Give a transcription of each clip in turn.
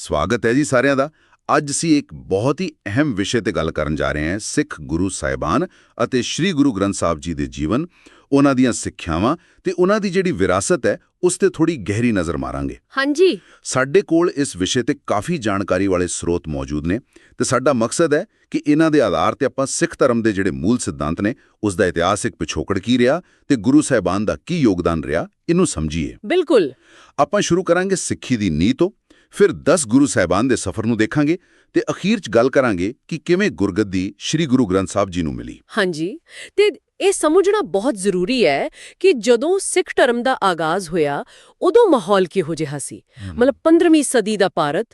ਸਵਾਗਤ ਹੈ ਜੀ ਸਾਰਿਆਂ ਦਾ। ਅੱਜ ਅਸੀਂ ਇੱਕ ਬਹੁਤ ਹੀ ਅਹਿਮ ਵਿਸ਼ੇ ਤੇ ਗੱਲ ਕਰਨ ਜਾ ਰਹੇ ਹਾਂ ਸਿੱਖ ਗੁਰੂ ਸਾਹਿਬਾਨ ਅਤੇ ਸ੍ਰੀ ਗੁਰੂ ਗ੍ਰੰਥ ਸਾਹਿਬ ਜੀ ਦੇ ਜੀਵਨ ਉਹਨਾਂ ਦੀਆਂ ਸਿੱਖਿਆਵਾਂ ਤੇ ਉਹਨਾਂ ਦੀ ਜਿਹੜੀ ਵਿਰਾਸਤ ਹੈ ਉਸ ਤੇ ਥੋੜੀ ਗਹਿਰੀ ਨਜ਼ਰ ਮਾਰਾਂਗੇ। ਹਾਂਜੀ। ਸਾਡੇ ਕੋਲ ਇਸ ਵਿਸ਼ੇ ਤੇ ਕਾਫੀ ਜਾਣਕਾਰੀ ਵਾਲੇ ਸਰੋਤ ਮੌਜੂਦ ਨੇ ਤੇ ਸਾਡਾ ਮਕਸਦ ਹੈ ਕਿ ਇਹਨਾਂ ਦੇ ਆਧਾਰ ਤੇ ਆਪਾਂ ਸਿੱਖ ਧਰਮ ਦੇ ਜਿਹੜੇ ਮੂਲ ਸਿਧਾਂਤ ਨੇ ਉਸ ਦਾ ਇਤਿਹਾਸਿਕ ਪਿਛੋਕੜ ਕੀ ਰਿਹਾ ਤੇ ਗੁਰੂ ਸਾਹਿਬਾਨ ਦਾ ਕੀ ਯੋਗਦਾਨ ਰਿਹਾ ਇਹਨੂੰ ਸਮਝੀਏ। ਬਿਲਕੁਲ। ਆਪਾਂ ਸ਼ੁਰੂ ਕਰਾਂਗੇ ਸਿੱਖੀ ਦੀ ਨੀਂਹ ਤੋਂ। ਫਿਰ 10 ਗੁਰੂ ਸਾਹਿਬਾਨ ਦੇ ਸਫ਼ਰ ਨੂੰ ਦੇਖਾਂਗੇ ਤੇ ਅਖੀਰ 'ਚ ਗੱਲ ਕਰਾਂਗੇ ਕਿ ਕਿਵੇਂ ਗੁਰਗੱਦੀ ਸ੍ਰੀ ਗੁਰੂ ਗ੍ਰੰਥ ਸਾਹਿਬ ਜੀ ਨੂੰ ਮਿਲੀ। ਹਾਂਜੀ ਤੇ ਇਹ ਸਮਝਣਾ ਬਹੁਤ ਜ਼ਰੂਰੀ ਹੈ ਕਿ ਜਦੋਂ ਸਿੱਖ ਧਰਮ ਦਾ ਆਗਾਜ਼ ਹੋਇਆ ਉਦੋਂ ਮਾਹੌਲ ਕਿਹੋ ਜਿਹਾ ਸੀ? ਮਤਲਬ 15ਵੀਂ ਸਦੀ ਦਾ ਭਾਰਤ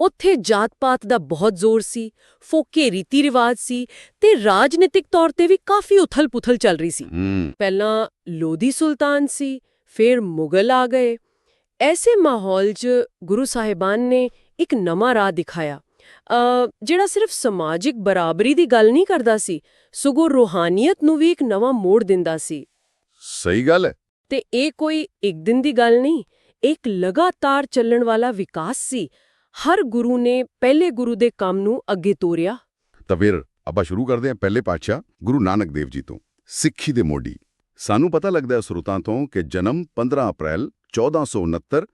ਉੱਥੇ ਜਾਤ-ਪਾਤ ਦਾ ਬਹੁਤ ਜ਼ੋਰ ਸੀ ਫੋਕੇ ਰੀਤੀ ਰਿਵਾਜ ਸੀ ਤੇ ਰਾਜਨੀਤਿਕ ਤੌਰ ਤੇ ਵੀ ਕਾਫੀ ਉਥਲ-ਪੁਥਲ ਚੱਲ ਰਹੀ ਸੀ। ਪਹਿਲਾਂ ਲੋਧੀ ਸੁਲਤਾਨ ਸੀ ਫਿਰ ਮੁਗਲ ਆ ਗਏ। ਐਸੇ ਮਾਹੌਲ 'ਚ ਗੁਰੂ ਸਾਹਿਬਾਨ ਨੇ ਇੱਕ ਨਵਾਂ ਰਾਹ ਦਿਖਾਇਆ ਜਿਹੜਾ ਸਿਰਫ ਸਮਾਜਿਕ ਬਰਾਬਰੀ ਦੀ ਗੱਲ ਨਹੀਂ ਕਰਦਾ ਸੀ ਸਗੋਂ ਰੂਹਾਨੀਅਤ ਨੂੰ ਵੀ ਇੱਕ ਨਵਾਂ ਮੋੜ ਦਿੰਦਾ ਸੀ ਸਹੀ ਗੱਲ ਹੈ ਤੇ ਇਹ ਕੋਈ ਇੱਕ ਦਿਨ ਦੀ ਗੱਲ ਨਹੀਂ ਇੱਕ ਲਗਾਤਾਰ ਚੱਲਣ ਵਾਲਾ ਵਿਕਾਸ ਸੀ ਹਰ ਗੁਰੂ ਨੇ ਪਹਿਲੇ ਗੁਰੂ ਦੇ ਕੰਮ ਨੂੰ ਅੱਗੇ ਤੋਰਿਆ ਤਾਂ ਫਿਰ ਆਪਾਂ ਸ਼ੁਰੂ ਕਰਦੇ ਹਾਂ ਪਹਿਲੇ ਪਾਤਸ਼ਾਹ ਗੁਰੂ ਨਾਨਕ ਦੇਵ ਜੀ ਤੋਂ ਸਿੱਖੀ ਦੇ ਮੋਢੀ ਸਾਨੂੰ ਪਤਾ ਲੱਗਦਾ ਹੈ ਸਰੋਤਾਂ ਤੋਂ ਕਿ ਜਨਮ 15 ਅਪ੍ਰੈਲ 1469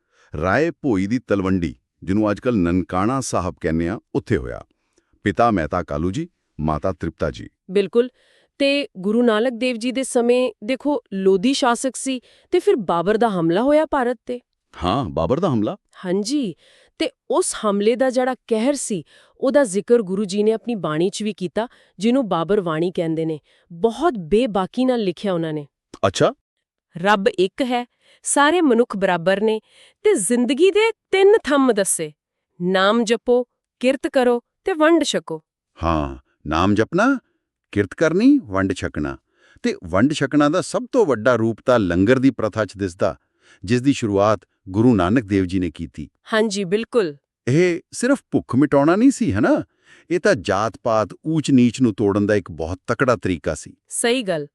ਰਾਏ ਭੋਈ ਦੀ ਤਲਵੰਡੀ ਜਿਹਨੂੰ ਅੱਜਕੱਲ ਨਨਕਾਣਾ ਸਾਹਿਬ ਕਹਿੰਦੇ ਆ ਉੱਥੇ ਹੋਇਆ। ਪਿਤਾ ਮਹਿਤਾ ਕਾਲੂ ਜੀ ਮਾਤਾ ਤ੍ਰਿਪਤਾ ਜੀ। ਬਿਲਕੁਲ। ਤੇ ਗੁਰੂ ਨਾਨਕ ਦੇਵ ਜੀ ਦੇ ਸਮੇਂ ਦੇਖੋ ਲੋਧੀ ਸ਼ਾਸਕ ਸੀ ਤੇ ਫਿਰ ਬਾਬਰ ਦਾ ਹਮਲਾ ਹੋਇਆ ਭਾਰਤ ਤੇ। ਹਾਂ ਬਾਬਰ ਦਾ ਹਮਲਾ। ਹਾਂਜੀ। ਤੇ ਉਸ ਹਮਲੇ ਦਾ ਜਿਹੜਾ ਕਹਿਰ ਸੀ ਉਹਦਾ ਜ਼ਿਕਰ ਗੁਰੂ ਜੀ ਨੇ ਆਪਣੀ ਬਾਣੀ 'ਚ ਵੀ ਕੀਤਾ ਜਿਹਨੂੰ ਬਾਬਰ ਬਾਣੀ ਕਹਿੰਦੇ ਨੇ। ਬਹੁਤ ਬੇਬਾਕੀ ਨਾਲ ਲਿਖਿਆ ਉਹਨਾਂ ਨੇ। ਅੱਛਾ। ਰੱਬ ਇੱਕ ਹੈ ਸਾਰੇ ਮਨੁੱਖ ਬਰਾਬਰ ਨੇ ਤੇ ਜ਼ਿੰਦਗੀ ਦੇ ਤਿੰਨ ਥੰਮ ਦੱਸੇ। ਨਾਮ ਜਪੋ ਕਿਰਤ ਕਰੋ ਤੇ ਵੰਡ ਛਕੋ। ਹਾਂ ਨਾਮ ਜਪਣਾ ਕਿਰਤ ਕਰਨੀ ਵੰਡ ਛਕਣਾ। ਤੇ ਵੰਡ ਛਕਣਾ ਦਾ ਸਭ ਤੋਂ ਵੱਡਾ ਰੂਪ ਤਾਂ ਲੰਗਰ ਦੀ ਪ੍ਰਥਾ 'ਚ ਦਿਸਦਾ ਜਿਸ ਦੀ ਸ਼ੁਰੂਆਤ ਗੁਰੂ ਨਾਨਕ ਦੇਵ ਜੀ ਨੇ ਕੀਤੀ। ਹਾਂਜੀ ਬਿਲਕੁਲ। ਇਹ ਸਿਰਫ ਭੁੱਖ ਮਿਟਾਉਣਾ ਨਹੀਂ ਸੀ ਹਨਾ ਇਹ ਤਾਂ ਜਾਤ-ਪਾਤ ਊਚ-ਨੀਚ ਨੂੰ ਤੋੜਨ ਦਾ ਇੱਕ ਬਹੁਤ ਤਕੜਾ ਤਰੀਕਾ ਸੀ। ਸਹੀ ਗੱਲ।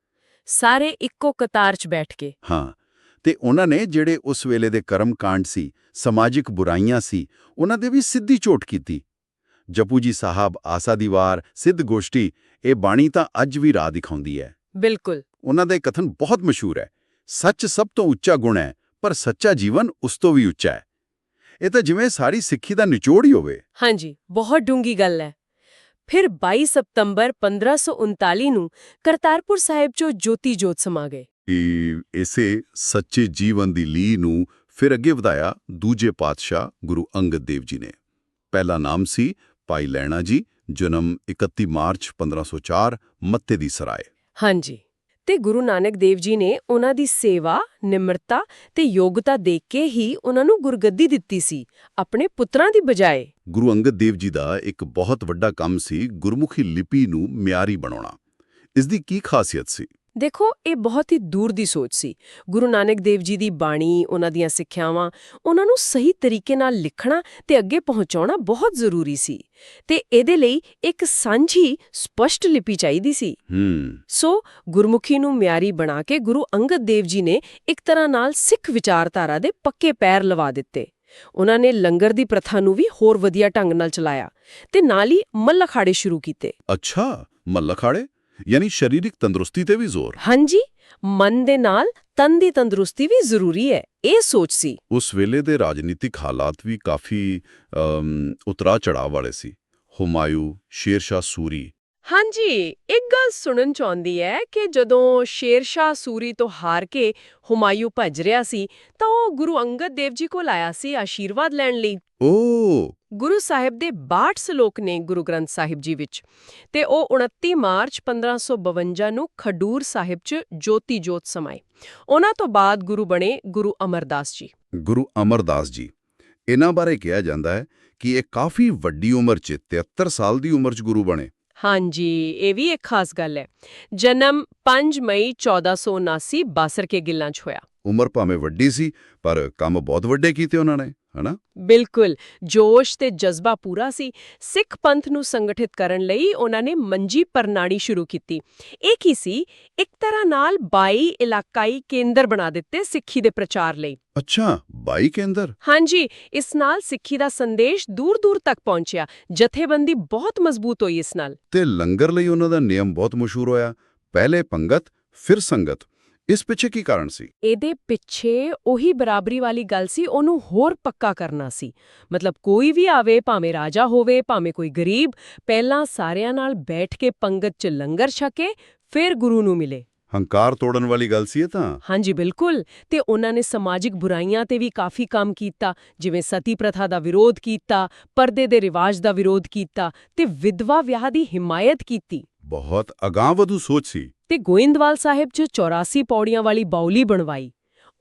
ਸਾਰੇ ਇੱਕੋ ਕਤਾਰ 'ਚ ਬੈਠ ਕੇ। ਹਾਂ ਤੇ ਉਹਨਾਂ ਨੇ ਜਿਹੜੇ ਉਸ ਵੇਲੇ ਦੇ ਕਰਮ-ਕਾਂਡ ਸੀ ਸਮਾਜਿਕ ਬੁਰਾਈਆਂ ਸੀ ਉਹਨਾਂ ਦੇ ਵੀ ਸਿੱਧੀ ਚੋਟ ਕੀਤੀ। ਜਪੂ ਜੀ ਸਾਹਿਬ ਆਸਾ ਦੀ ਵਾਰ ਸਿੱਧ ਗੋਸ਼ਟੀ ਇਹ ਬਾਣੀ ਤਾਂ ਅੱਜ ਵੀ ਰਾਹ ਦਿਖਾਉਂਦੀ ਹੈ। ਬਿਲਕੁਲ। ਉਹਨਾਂ ਦਾ ਇਹ ਕਥਨ ਬਹੁਤ ਮਸ਼ਹੂਰ ਹੈ। ਸੱਚ ਸਭ ਤੋਂ ਉੱਚਾ ਗੁਣ ਹੈ ਪਰ ਸੱਚਾ ਜੀਵਨ ਉਸ ਤੋਂ ਵੀ ਉੱਚਾ ਹੈ। ਇਹ ਤਾਂ ਜਿਵੇਂ ਸਾਰੀ ਸਿੱਖੀ ਦਾ ਨਿਚੋੜ ਹੀ ਹੋਵੇ। ਹਾਂਜੀ ਬਹੁਤ ਡੂੰਗੀ ਗੱਲ ਹੈ। ਫਿਰ 22 ਸਤੰਬਰ 1539 ਨੂੰ ਕਰਤਾਰਪੁਰ ਸਾਹਿਬ 'ਚੋਂ ਜੋਤੀ ਜੋਤ ਸਮਾ ਗਏ। ਕਿ ਇਸੇ ਸੱਚੇ ਜੀਵਨ ਦੀ ਲੀ ਨੂੰ ਫਿਰ ਅੱਗੇ ਵਧਾਇਆ ਦੂਜੇ ਪਾਤਸ਼ਾਹ ਗੁਰੂ ਅੰਗਦ ਦੇਵ ਜੀ ਨੇ। ਪਹਿਲਾ ਨਾਮ ਸੀ ਭਾਈ ਲੈਣਾ ਜੀ ਜਨਮ 31 ਮਾਰਚ 1504 ਮੱਤੇ ਦੀ ਸਰਾਏ। ਹਾਂਜੀ ਤੇ ਗੁਰੂ ਨਾਨਕ ਦੇਵ ਜੀ ਨੇ ਉਹਨਾਂ ਦੀ ਸੇਵਾ ਨਿਮਰਤਾ ਤੇ ਯੋਗਤਾ ਦੇਖ ਕੇ ਹੀ ਉਹਨਾਂ ਨੂੰ ਗੁਰਗੱਦੀ ਦਿੱਤੀ ਸੀ ਆਪਣੇ ਪੁੱਤਰਾਂ ਦੀ ਬਜਾਏ। ਗੁਰੂ ਅੰਗਦ ਦੇਵ ਜੀ ਦਾ ਇੱਕ ਬਹੁਤ ਵੱਡਾ ਕੰਮ ਸੀ ਗੁਰਮੁਖੀ ਲਿਪੀ ਨੂੰ ਮਿਆਰੀ ਬਣਾਉਣਾ। ਇਸ ਦੀ ਕੀ ਖਾਸੀਅਤ ਸੀ? ਦੇਖੋ ਇਹ ਬਹੁਤ ਹੀ ਦੂਰ ਦੀ ਸੋਚ ਸੀ। ਗੁਰੂ ਨਾਨਕ ਦੇਵ ਜੀ ਦੀ ਬਾਣੀ ਉਹਨਾਂ ਦੀਆਂ ਸਿੱਖਿਆਵਾਂ ਉਹਨਾਂ ਨੂੰ ਸਹੀ ਤਰੀਕੇ ਨਾਲ ਲਿਖਣਾ ਤੇ ਅੱਗੇ ਪਹੁੰਚਾਉਣਾ ਬਹੁਤ ਜ਼ਰੂਰੀ ਸੀ। ਤੇ ਇਹਦੇ ਲਈ ਇੱਕ ਸਾਂਝੀ ਸਪਸ਼ਟ ਲਿਪੀ ਚਾਹੀਦੀ ਸੀ। ਸੋ ਗੁਰਮੁਖੀ ਨੂੰ ਮਿਆਰੀ ਬਣਾ ਕੇ ਗੁਰੂ ਅੰਗਦ ਦੇਵ ਜੀ ਨੇ ਇੱਕ ਤਰ੍ਹਾਂ ਨਾਲ ਸਿੱਖ ਵਿਚਾਰਧਾਰਾ ਦੇ ਪੱਕੇ ਪੈਰ ਲਵਾ ਦਿੱਤੇ। ਉਹਨਾਂ ਨੇ ਲੰਗਰ ਦੀ ਪ੍ਰਥਾ ਨੂੰ ਵੀ ਹੋਰ ਵਧੀਆ ਢੰਗ ਨਾਲ ਚਲਾਇਆ ਤੇ ਨਾਲ ਹੀ ਮੱਲ ਅਖਾੜੇ ਸ਼ੁਰੂ ਕੀਤੇ। ਅੱਛਾ ਮੱਲਖਾੜੇ? ਯਾਨੀ ਸਰੀਰਕ ਤੰਦਰੁਸਤੀ ਤੇ ਵੀ ਜ਼ੋਰ। ਹਾਂਜੀ ਮਨ ਦੇ ਨਾਲ ਤਨ ਦੀ ਤੰਦਰੁਸਤੀ ਵੀ ਜ਼ਰੂਰੀ ਹੈ ਇਹ ਸੋਚ ਸੀ। ਉਸ ਵੇਲੇ ਦੇ ਰਾਜਨੀਤਿਕ ਹਾਲਾਤ ਵੀ ਕਾਫੀ ਉਤਰਾ ਚੜਾਅ ਵਾਲੇ ਸੀ। ਹੁਮਾਯੂ ਸ਼ੇਰਸ਼ਾਹ ਸੂਰੀ ਹਾਂਜੀ ਇੱਕ ਗੱਲ ਸੁਣਨ ਚਾਹੁੰਦੀ ਹੈ ਕਿ ਜਦੋਂ ਸ਼ੇਰਸ਼ਾਹ ਸੂਰੀ ਤੋਂ ਹਾਰ ਕੇ ਹੁਮਾਯੂ ਭੱਜ ਰਿਹਾ ਸੀ ਤਾਂ ਉਹ ਗੁਰੂ ਅੰਗਦ ਦੇਵ ਜੀ ਕੋਲ ਆਇਆ ਸੀ ਆਸ਼ੀਰਵਾਦ ਲੈਣ ਲਈ। ਓ! ਗੁਰੂ ਸਾਹਿਬ ਦੇ 62 ਸ਼ਲੋਕ ਨੇ ਗੁਰੂ ਗ੍ਰੰਥ ਸਾਹਿਬ ਜੀ ਵਿੱਚ ਤੇ ਉਹ 29 ਮਾਰਚ 1552 ਨੂੰ ਖਡੂਰ ਸਾਹਿਬ 'ਚ ਜੋਤੀ ਜੋਤ ਸਮਾਏ। ਉਹਨਾਂ ਤੋਂ ਬਾਅਦ ਗੁਰੂ ਬਣੇ ਗੁਰੂ ਅਮਰਦਾਸ ਜੀ। ਗੁਰੂ ਅਮਰਦਾਸ ਜੀ ਇਹਨਾਂ ਬਾਰੇ ਕਿਹਾ ਜਾਂਦਾ ਹੈ ਕਿ ਇਹ ਕਾਫੀ ਵੱਡੀ ਉਮਰ 'ਚ 73 ਸਾਲ ਦੀ ਉਮਰ 'ਚ ਗੁਰੂ ਬਣੇ। ਹਾਂਜੀ, ਇਹ ਵੀ ਇੱਕ ਖਾਸ ਗੱਲ ਹੈ। ਜਨਮ 5 ਮਈ 1479 ਬਾਸਰ ਕੇ ਗਿੱਲਾਂ 'ਚ ਹੋਇਆ। ਉਮਰ ਭਾਵੇਂ ਵੱਡੀ ਸੀ, ਪਰ ਕੰਮ ਬਹੁਤ ਵੱਡੇ ਕੀਤੇ ਉਹਨਾਂ ਨੇ। ਹਨਾ? ਬਿਲਕੁਲ। ਜੋਸ਼ ਤੇ ਜਜ਼ਬਾ ਪੂਰਾ ਸੀ। ਸਿੱਖ ਪੰਥ ਨੂੰ ਸੰਗਠਿਤ ਕਰਨ ਲਈ ਉਹਨਾਂ ਨੇ ਮੰਜੀ ਪ੍ਰਣਾਲੀ ਸ਼ੁਰੂ ਕੀਤੀ। ਇਹ ਕੀ ਸੀ? ਇੱਕ ਤਰ੍ਹਾਂ ਨਾਲ 22 ਇਲਾਕਾਈ ਕੇਂਦਰ ਬਣਾ ਦਿੱਤੇ ਸਿੱਖੀ ਦੇ ਪ੍ਰਚਾਰ ਲਈ। ਅੱਛਾ 22 ਕੇਂਦਰ? ਹਾਂਜੀ ਇਸ ਨਾਲ ਸਿੱਖੀ ਦਾ ਸੰਦੇਸ਼ ਦੂਰ-ਦੂਰ ਤੱਕ ਪਹੁੰਚਿਆ। ਜਥੇਬੰਦੀ ਬਹੁਤ ਮਜ਼ਬੂਤ ਹੋਈ ਇਸ ਨਾਲ। ਤੇ ਲੰਗਰ ਲਈ ਉਹਨਾਂ ਦਾ ਨਿਯਮ ਬਹੁਤ ਮਸ਼ਹੂਰ ਹੋਇਆ। ਪਹਿਲੇ ਪੰਗਤ ਫਿਰ ਸੰਗਤ। ਇਸ ਪਿੱਛੇ ਕੀ ਕਾਰਨ ਸੀ? ਇਹਦੇ ਪਿੱਛੇ ਉਹੀ ਬਰਾਬਰੀ ਵਾਲੀ ਗੱਲ ਸੀ ਉਹਨੂੰ ਹੋਰ ਪੱਕਾ ਕਰਨਾ ਸੀ। ਮਤਲਬ ਕੋਈ ਵੀ ਆਵੇ ਭਾਵੇਂ ਰਾਜਾ ਹੋਵੇ ਭਾਵੇਂ ਕੋਈ ਗਰੀਬ ਪਹਿਲਾਂ ਸਾਰਿਆਂ ਨਾਲ ਬੈਠ ਕੇ ਪੰਗਤ 'ਚ ਲੰਗਰ ਛਕੇ ਫਿਰ ਗੁਰੂ ਨੂੰ ਮਿਲੇ। ਹੰਕਾਰ ਤੋੜਨ ਵਾਲੀ ਗੱਲ ਸੀ ਇਹ ਤਾਂ? ਹਾਂਜੀ ਬਿਲਕੁਲ। ਤੇ ਉਹਨਾਂ ਨੇ ਸਮਾਜਿਕ ਬੁਰਾਈਆਂ ਤੇ ਵੀ ਕਾਫੀ ਕੰਮ ਕੀਤਾ ਜਿਵੇਂ ਸਤੀ ਪ੍ਰਥਾ ਦਾ ਵਿਰੋਧ ਕੀਤਾ ਪਰਦੇ ਦੇ ਰਿਵਾਜ ਦਾ ਵਿਰੋਧ ਕੀਤਾ ਤੇ ਵਿਧਵਾ ਵਿਆਹ ਦੀ ਹਿਮਾਇਤ ਕੀਤੀ। ਬਹੁਤ ਅਗਾਂਹਵਧੂ ਸੋਚ ਸੀ। ਤੇ ਗੋਇੰਦਵਾਲ ਸਾਹਿਬ 'ਚ 84 ਪੌੜੀਆਂ ਵਾਲੀ ਬਾਉਲੀ ਬਣਵਾਈ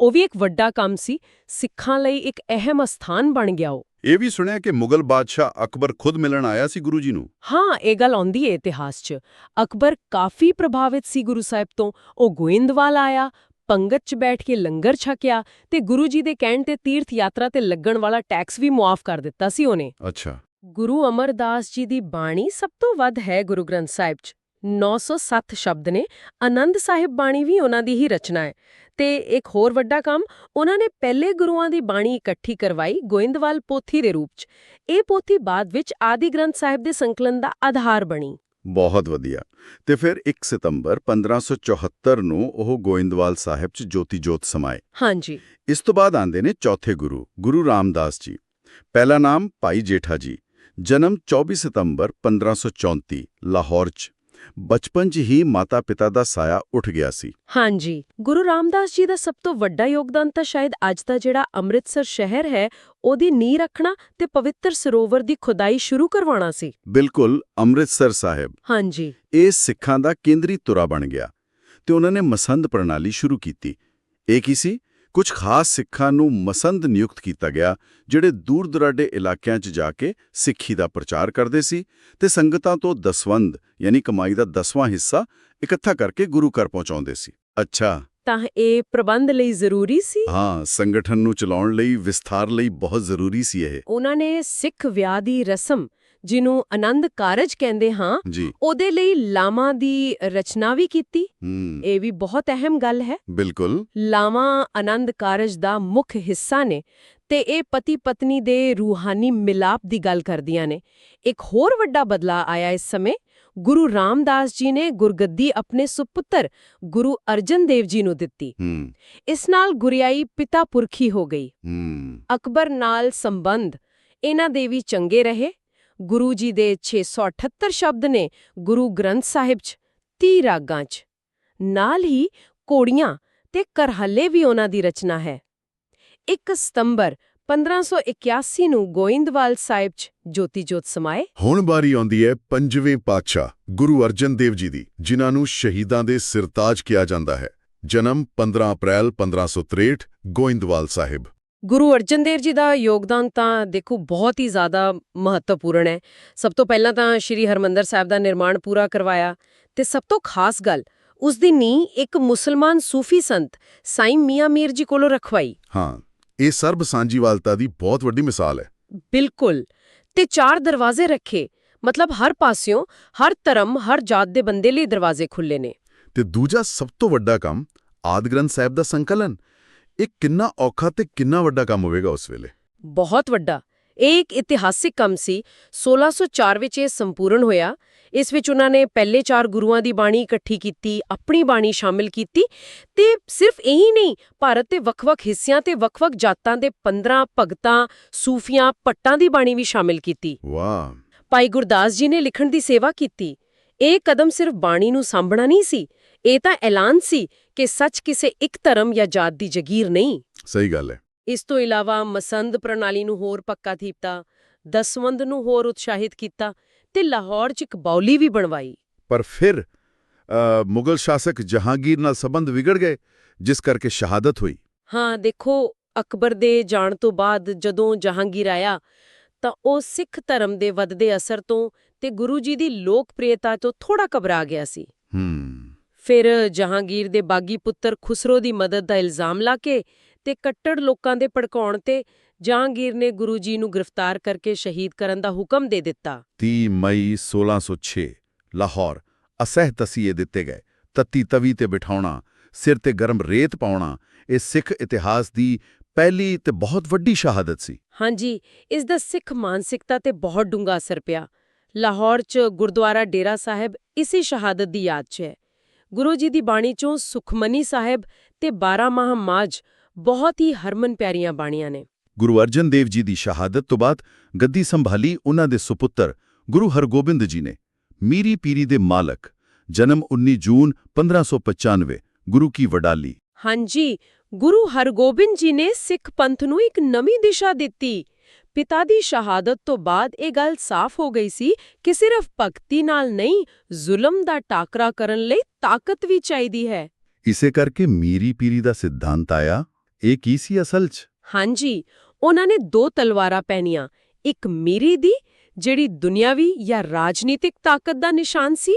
ਉਹ ਵੀ ਇੱਕ ਵੱਡਾ ਕੰਮ ਸੀ ਸਿੱਖਾਂ ਲਈ ਇੱਕ ਅਹਿਮ ਸਥਾਨ ਬਣ ਗਿਆ ਉਹ। ਇਹ ਵੀ ਸੁਣਿਆ ਕਿ ਮੁਗਲ ਬਾਦਸ਼ਾਹ ਅਕਬਰ ਖੁਦ ਮਿਲਣ ਆਇਆ ਸੀ ਗੁਰੂ ਜੀ ਨੂੰ? ਹਾਂ ਇਹ ਗੱਲ ਆਉਂਦੀ ਹੈ ਇਤਿਹਾਸ 'ਚ। ਅਕਬਰ ਕਾਫੀ ਪ੍ਰਭਾਵਿਤ ਸੀ ਗੁਰੂ ਸਾਹਿਬ ਤੋਂ। ਉਹ ਗੋਇੰਦਵਾਲ ਆਇਆ ਪੰਗਤ 'ਚ ਬੈਠ ਕੇ ਲੰਗਰ ਛਕਿਆ ਤੇ ਗੁਰੂ ਜੀ ਦੇ ਕਹਿਣ ਤੇ ਤੀਰਥ ਯਾਤਰਾ ਤੇ ਲੱਗਣ ਵਾਲਾ ਟੈਕਸ ਵੀ ਮੁਆਫ ਕਰ ਦਿੱਤਾ ਸੀ ਉਹਨੇ। ਅੱਛਾ। ਗੁਰੂ ਅਮਰਦਾਸ ਜੀ ਦੀ ਬਾਣੀ ਸਭ ਤੋਂ ਵੱਧ ਹੈ ਗੁਰੂ ਗ੍ਰੰਥ ਸਾਹਿਬ 'ਚ। 907 ਸ਼ਬਦ ਨੇ ਆਨੰਦ ਸਾਹਿਬ ਬਾਣੀ ਵੀ ਉਹਨਾਂ ਦੀ ਹੀ ਰਚਨਾ ਹੈ। ਤੇ ਇੱਕ ਹੋਰ ਵੱਡਾ ਕੰਮ ਉਹਨਾਂ ਨੇ ਪਹਿਲੇ ਗੁਰੂਆਂ ਦੀ ਬਾਣੀ ਇਕੱਠੀ ਕਰਵਾਈ ਗੋਇੰਦਵਾਲ ਪੋਥੀ ਦੇ ਰੂਪ 'ਚ। ਇਹ ਪੋਥੀ ਬਾਅਦ ਵਿੱਚ ਆਦਿ ਗ੍ਰੰਥ ਸਾਹਿਬ ਦੇ ਸੰਕਲਨ ਦਾ ਆਧਾਰ ਬਣੀ। ਬਹੁਤ ਵਧੀਆ। ਤੇ ਫਿਰ 1 ਸਤੰਬਰ 1574 ਨੂੰ ਉਹ ਗੋਇੰਦਵਾਲ ਸਾਹਿਬ 'ਚ ਜੋਤੀ ਜੋਤ ਸਮਾਏ। ਹਾਂਜੀ। ਇਸ ਤੋਂ ਬਾਅਦ ਆਂਦੇ ਨੇ ਚੌਥੇ ਗੁਰੂ ਗੁਰੂ ਰਾਮਦਾਸ ਜੀ। ਪਹਿਲਾ ਨਾਮ ਭਾਈ ਜੇਠਾ ਜੀ। ਜਨਮ 24 ਸਤੰਬਰ 1534 ਲਾਹੌਰ 'ਚ। ਬਚਪਨ 'ਚ ਹੀ ਮਾਤਾ-ਪਿਤਾ ਦਾ ਸਾਇਆ ਉੱਠ ਗਿਆ ਸੀ। ਹਾਂਜੀ ਗੁਰੂ ਰਾਮਦਾਸ ਜੀ ਦਾ ਸਭ ਤੋਂ ਵੱਡਾ ਯੋਗਦਾਨ ਤਾਂ ਸ਼ਾਇਦ ਅੱਜ ਦਾ ਜਿਹੜਾ ਅੰਮ੍ਰਿਤਸਰ ਸ਼ਹਿਰ ਹੈ ਉਹਦੀ ਨੀਂਹ ਰੱਖਣਾ ਤੇ ਪਵਿੱਤਰ ਸਰੋਵਰ ਦੀ ਖੁਦਾਈ ਸ਼ੁਰੂ ਕਰਵਾਉਣਾ ਸੀ। ਬਿਲਕੁਲ ਅੰਮ੍ਰਿਤਸਰ ਸਾਹਿਬ। ਹਾਂਜੀ। ਇਹ ਸਿੱਖਾਂ ਦਾ ਕੇਂਦਰੀ ਤੁਰਾ ਬਣ ਗਿਆ ਤੇ ਉਹਨਾਂ ਨੇ ਮਸੰਦ ਪ੍ਰਣਾਲੀ ਸ਼ੁਰੂ ਕੀਤੀ। ਇਹ ਕੀ ਸੀ? ਕੁਝ ਖਾਸ ਸਿੱਖਾਂ ਨੂੰ ਮਸੰਦ ਨਿਯੁਕਤ ਕੀਤਾ ਗਿਆ ਜਿਹੜੇ ਦੂਰ ਦੁਰਾਡੇ ਇਲਾਕਿਆਂ 'ਚ ਜਾ ਕੇ ਸਿੱਖੀ ਦਾ ਪ੍ਰਚਾਰ ਕਰਦੇ ਸੀ ਤੇ ਸੰਗਤਾਂ ਤੋਂ ਦਸਵੰਦ ਯਾਨੀ ਕਮਾਈ ਦਾ ਦਸਵਾਂ ਹਿੱਸਾ ਇਕੱਠਾ ਕਰਕੇ ਗੁਰੂ ਘਰ ਪਹੁੰਚਾਉਂਦੇ ਸੀ। ਅੱਛਾ। ਤਾਂ ਇਹ ਪ੍ਰਬੰਧ ਲਈ ਜ਼ਰੂਰੀ ਸੀ? ਹਾਂ ਸੰਗਠਨ ਨੂੰ ਚਲਾਉਣ ਲਈ ਵਿਸਥਾਰ ਲਈ ਬਹੁਤ ਜ਼ਰੂਰੀ ਸੀ ਇਹ। ਉਹਨਾਂ ਨੇ ਸਿੱਖ ਵਿਆਹ ਦੀ ਰਸਮ ਜਿਹਨੂੰ ਆਨੰਦ ਕਾਰਜ ਕਹਿੰਦੇ ਹਾਂ ਉਹਦੇ ਲਈ ਲਾਵਾਂ ਦੀ ਰਚਨਾ ਵੀ ਕੀਤੀ। ਇਹ ਵੀ ਬਹੁਤ ਅਹਿਮ ਗੱਲ ਹੈ। ਬਿਲਕੁਲ। ਲਾਵਾਂ ਆਨੰਦ ਕਾਰਜ ਦਾ ਮੁੱਖ ਹਿੱਸਾ ਨੇ ਤੇ ਇਹ ਪਤੀ ਪਤਨੀ ਦੇ ਰੂਹਾਨੀ ਮਿਲਾਪ ਦੀ ਗੱਲ ਕਰਦੀਆਂ ਨੇ। ਇੱਕ ਹੋਰ ਵੱਡਾ ਬਦਲਾ ਆਇਆ ਇਸ ਸਮੇਂ। ਗੁਰੂ ਰਾਮਦਾਸ ਜੀ ਨੇ ਗੁਰਗੱਦੀ ਆਪਣੇ ਸੁਪੁੱਤਰ ਗੁਰੂ ਅਰਜਨ ਦੇਵ ਜੀ ਨੂੰ ਦਿੱਤੀ। ਇਸ ਨਾਲ ਗੁਰਿਆਈ ਪਿਤਾ ਪੁਰਖੀ ਹੋ ਗਈ। ਅਕਬਰ ਨਾਲ ਸੰਬੰਧ। ਇਹਨਾਂ ਦੇ ਵੀ ਚੰਗੇ ਰਹੇ। ਗੁਰੂ ਜੀ ਦੇ 678 ਸ਼ਬਦ ਨੇ ਗੁਰੂ ਗ੍ਰੰਥ ਸਾਹਿਬ 'ਚ 30 ਰਾਗਾਂ 'ਚ। ਨਾਲ ਹੀ ਕੋੜੀਆਂ ਤੇ ਕਰਹੱਲੇ ਵੀ ਉਹਨਾਂ ਦੀ ਰਚਨਾ ਹੈ। 1 ਸਤੰਬਰ 1581 ਨੂੰ ਗੋਇੰਦਵਾਲ ਸਾਹਿਬ 'ਚ ਜੋਤੀ ਜੋਤ ਸਮਾਏ। ਹੁਣ ਵਾਰੀ ਆਉਂਦੀ ਹੈ ਪੰਜਵੇਂ ਪਾਤਸ਼ਾਹ ਗੁਰੂ ਅਰਜਨ ਦੇਵ ਜੀ ਦੀ, ਜਿਨ੍ਹਾਂ ਨੂੰ ਸ਼ਹੀਦਾਂ ਦੇ ਸਿਰਤਾਜ ਕਿਹਾ ਜਾਂਦਾ ਹੈ। ਜਨਮ 15 ਅਪ੍ਰੈਲ 1563 ਗੋਇੰਦਵਾਲ ਸਾਹਿਬ। ਗੁਰੂ ਅਰਜਨ ਦੇਵ ਜੀ ਦਾ ਯੋਗਦਾਨ ਤਾਂ ਦੇਖੋ ਬਹੁਤ ਹੀ ਜ਼ਿਆਦਾ ਮਹੱਤਵਪੂਰਨ ਹੈ। ਸਭ ਤੋਂ ਪਹਿਲਾਂ ਤਾਂ ਸ਼੍ਰੀ ਹਰਮੰਦਰ ਸਾਹਿਬ ਦਾ ਨਿਰਮਾਣ ਪੂਰਾ ਕਰਵਾਇਆ ਤੇ ਸਭ ਤੋਂ ਖਾਸ ਗੱਲ ਉਸ ਦੀ ਨੀਂਹ ਇੱਕ ਮੁਸਲਮਾਨ ਸੂਫੀ ਸੰਤ ਸਾਈਂ ਮੀਆਂ ਮੀਰ ਜੀ ਕੋਲੋਂ ਰਖਵਾਈ। ਹਾਂ ਇਹ ਸਰਬ ਸਾਂਝੀਵਾਲਤਾ ਦੀ ਬਹੁਤ ਵੱਡੀ ਮਿਸਾਲ ਹੈ। ਬਿਲਕੁਲ ਤੇ ਚਾਰ ਦਰਵਾਜ਼ੇ ਰੱਖੇ ਮਤਲਬ ਹਰ ਪਾਸਿਓਂ ਹਰ ਧਰਮ ਹਰ ਜਾਤ ਦੇ ਬੰਦੇ ਲਈ ਦਰਵਾਜ਼ੇ ਖੁੱਲੇ ਨੇ। ਤੇ ਦੂਜਾ ਸਭ ਤੋਂ ਵੱਡਾ ਕੰਮ ਆਦਿ ਗ੍ਰੰਥ ਸਾਹਿਬ ਦਾ ਸੰਕਲਨ ਇਹ ਕਿੰਨਾ ਔਖਾ ਤੇ ਕਿੰਨਾ ਵੱਡਾ ਕੰਮ ਹੋਵੇਗਾ ਉਸ ਵੇਲੇ? ਬਹੁਤ ਵੱਡਾ। ਇਹ ਇੱਕ ਇਤਿਹਾਸਿਕ ਕੰਮ ਸੀ। 1604 ਵਿੱਚ ਇਹ ਸੰਪੂਰਨ ਹੋਇਆ। ਇਸ ਵਿੱਚ ਉਹਨਾਂ ਨੇ ਪਹਿਲੇ ਚਾਰ ਗੁਰੂਆਂ ਦੀ ਬਾਣੀ ਇਕੱਠੀ ਕੀਤੀ ਆਪਣੀ ਬਾਣੀ ਸ਼ਾਮਿਲ ਕੀਤੀ ਤੇ ਸਿਰਫ ਇਹੀ ਨਹੀਂ ਭਾਰਤ ਦੇ ਵੱਖ-ਵੱਖ ਹਿੱਸਿਆਂ ਤੇ ਵੱਖ-ਵੱਖ ਜਾਤਾਂ ਦੇ 15 ਭਗਤਾਂ ਸੂਫੀਆਂ ਪੱਟਾਂ ਦੀ ਬਾਣੀ ਵੀ ਸ਼ਾਮਿਲ ਕੀਤੀ। ਵਾਹ। ਭਾਈ ਗੁਰਦਾਸ ਜੀ ਨੇ ਲਿਖਣ ਦੀ ਸੇਵਾ ਕੀਤੀ। ਇਹ ਕਦਮ ਸਿਰਫ ਬਾਣੀ ਨੂੰ ਸਾਂਭਣਾ ਨਹੀਂ ਸੀ। ਇਹ ਤਾਂ ਐਲਾਨ ਸੀ ਕਿ ਸੱਚ ਕਿਸੇ ਇੱਕ ਧਰਮ ਜਾਂ ਜਾਤ ਦੀ ਜਗੀਰ ਨਹੀਂ। ਸਹੀ ਗੱਲ ਹੈ। ਇਸ ਤੋਂ ਇਲਾਵਾ ਮਸੰਦ ਪ੍ਰਣਾਲੀ ਨੂੰ ਹੋਰ ਪੱਕਾ ਕੀਤਾ ਦਸਵੰਦ ਨੂੰ ਹੋਰ ਉਤਸ਼ਾਹਿਤ ਕੀਤਾ ਤੇ ਲਾਹੌਰ 'ਚ ਇੱਕ ਬਾਉਲੀ ਵੀ ਬਣਵਾਈ। ਪਰ ਫਿਰ ਅ, ਮੁਗਲ ਸ਼ਾਸਕ ਜਹਾਂਗੀਰ ਨਾਲ ਸੰਬੰਧ ਵਿਗੜ ਗਏ ਜਿਸ ਕਰਕੇ ਸ਼ਹਾਦਤ ਹੋਈ। ਹਾਂ ਦੇਖੋ ਅਕਬਰ ਦੇ ਜਾਣ ਤੋਂ ਬਾਅਦ ਜਦੋਂ ਜਹਾਂਗੀਰ ਆਇਆ ਤਾਂ ਉਹ ਸਿੱਖ ਧਰਮ ਦੇ ਵੱਧਦੇ ਅਸਰ ਤੋਂ ਤੇ ਗੁਰੂ ਜੀ ਦੀ ਲੋਕਪ੍ਰਿਯਤਾ ਤੋਂ ਥੋੜਾ ਘਬਰਾ ਗਿਆ ਸੀ। ਫਿਰ ਜਹਾਂਗੀਰ ਦੇ ਬਾਗੀ ਪੁੱਤਰ ਖੁਸਰੋ ਦੀ ਮਦਦ ਦਾ ਇਲਜ਼ਾਮ ਲਾ ਕੇ ਤੇ ਕੱਟੜ ਲੋਕਾਂ ਦੇ ਭੜਕਾਉਣ ਤੇ ਜਹਾਂਗੀਰ ਨੇ ਗੁਰੂ ਜੀ ਨੂੰ ਗ੍ਰਿਫਤਾਰ ਕਰਕੇ ਸ਼ਹੀਦ ਕਰਨ ਦਾ ਹੁਕਮ ਦੇ ਦਿੱਤਾ। 30 ਮਈ 1606 ਲਾਹੌਰ ਅਸਹਿ ਤਸੀਏ ਦਿੱਤੇ ਗਏ ਤੱਤੀ ਤਵੀ ਤੇ ਬਿਠਾਉਣਾ ਸਿਰ ਤੇ ਗਰਮ ਰੇਤ ਪਾਉਣਾ ਇਹ ਸਿੱਖ ਇਤਿਹਾਸ ਦੀ ਪਹਿਲੀ ਤੇ ਬਹੁਤ ਵੱਡੀ ਸ਼ਹਾਦਤ ਸੀ। ਹਾਂਜੀ ਇਸ ਦਾ ਸਿੱਖ ਮਾਨਸਿਕਤਾ ਤੇ ਬਹੁਤ ਡੂੰਘਾ ਅਸਰ ਪਿਆ। ਲਾਹੌਰ 'ਚ ਗੁਰਦੁਆਰਾ ਡੇਰਾ ਸਾਹਿਬ ਇਸੇ ਸ਼ਹਾਦਤ ਦੀ ਯਾਦ 'ਚ ਹੈ। ਗੁਰੂ ਜੀ ਦੀ ਬਾਣੀ 'ਚੋਂ ਸੁਖਮਨੀ ਸਾਹਿਬ ਤੇ 12 ਮਾਹ ਮਾਝ ਬਹੁਤ ਹੀ ਹਰਮਨ ਪਿਆਰੀਆਂ ਬਾਣੀਆਂ ਨੇ। ਗੁਰੂ ਅਰਜਨ ਦੇਵ ਜੀ ਦੀ ਸ਼ਹਾਦਤ ਤੋਂ ਬਾਅਦ ਗੱਦੀ ਸੰਭਾਲੀ ਉਹਨਾਂ ਦੇ ਸੁਪੁੱਤਰ ਗੁਰੂ ਹਰਗੋਬਿੰਦ ਜੀ ਨੇ। ਮੀਰੀ ਪੀਰੀ ਦੇ ਮਾਲਕ ਜਨਮ 19 ਜੂਨ 1595 ਗੁਰੂ ਕੀ ਵਡਾਲੀ। ਹਾਂਜੀ ਗੁਰੂ ਹਰਗੋਬਿੰਦ ਜੀ ਨੇ ਸਿੱਖ ਪੰਥ ਨੂੰ ਇੱਕ ਨਵੀਂ ਦਿਸ਼ਾ ਦਿੱਤੀ। ਪਿਤਾ ਦੀ ਸ਼ਹਾਦਤ ਤੋਂ ਬਾਅਦ ਇਹ ਗੱਲ ਸਾਫ਼ ਹੋ ਗਈ ਸੀ ਕਿ ਸਿਰਫ ਭਗਤੀ ਨਾਲ ਨਹੀਂ ਜ਼ੁਲਮ ਦਾ ਟਾਕਰਾ ਕਰਨ ਲਈ ਤਾਕਤ ਵੀ ਚਾਹੀਦੀ ਹੈ। ਇਸੇ ਕਰਕੇ ਮੀਰੀ ਪੀਰੀ ਦਾ ਸਿਧਾਂਤ ਆਇਆ ਇਹ ਕੀ ਸੀ ਅਸਲ 'ਚ? ਹਾਂਜੀ ਉਹਨਾਂ ਨੇ ਦੋ ਤਲਵਾਰਾਂ ਪਹਿਨੀਆਂ ਇੱਕ ਮੀਰੀ ਦੀ ਜਿਹੜੀ ਦੁਨਿਆਵੀ ਜਾਂ ਰਾਜਨੀਤਿਕ ਤਾਕਤ ਦਾ ਨਿਸ਼ਾਨ ਸੀ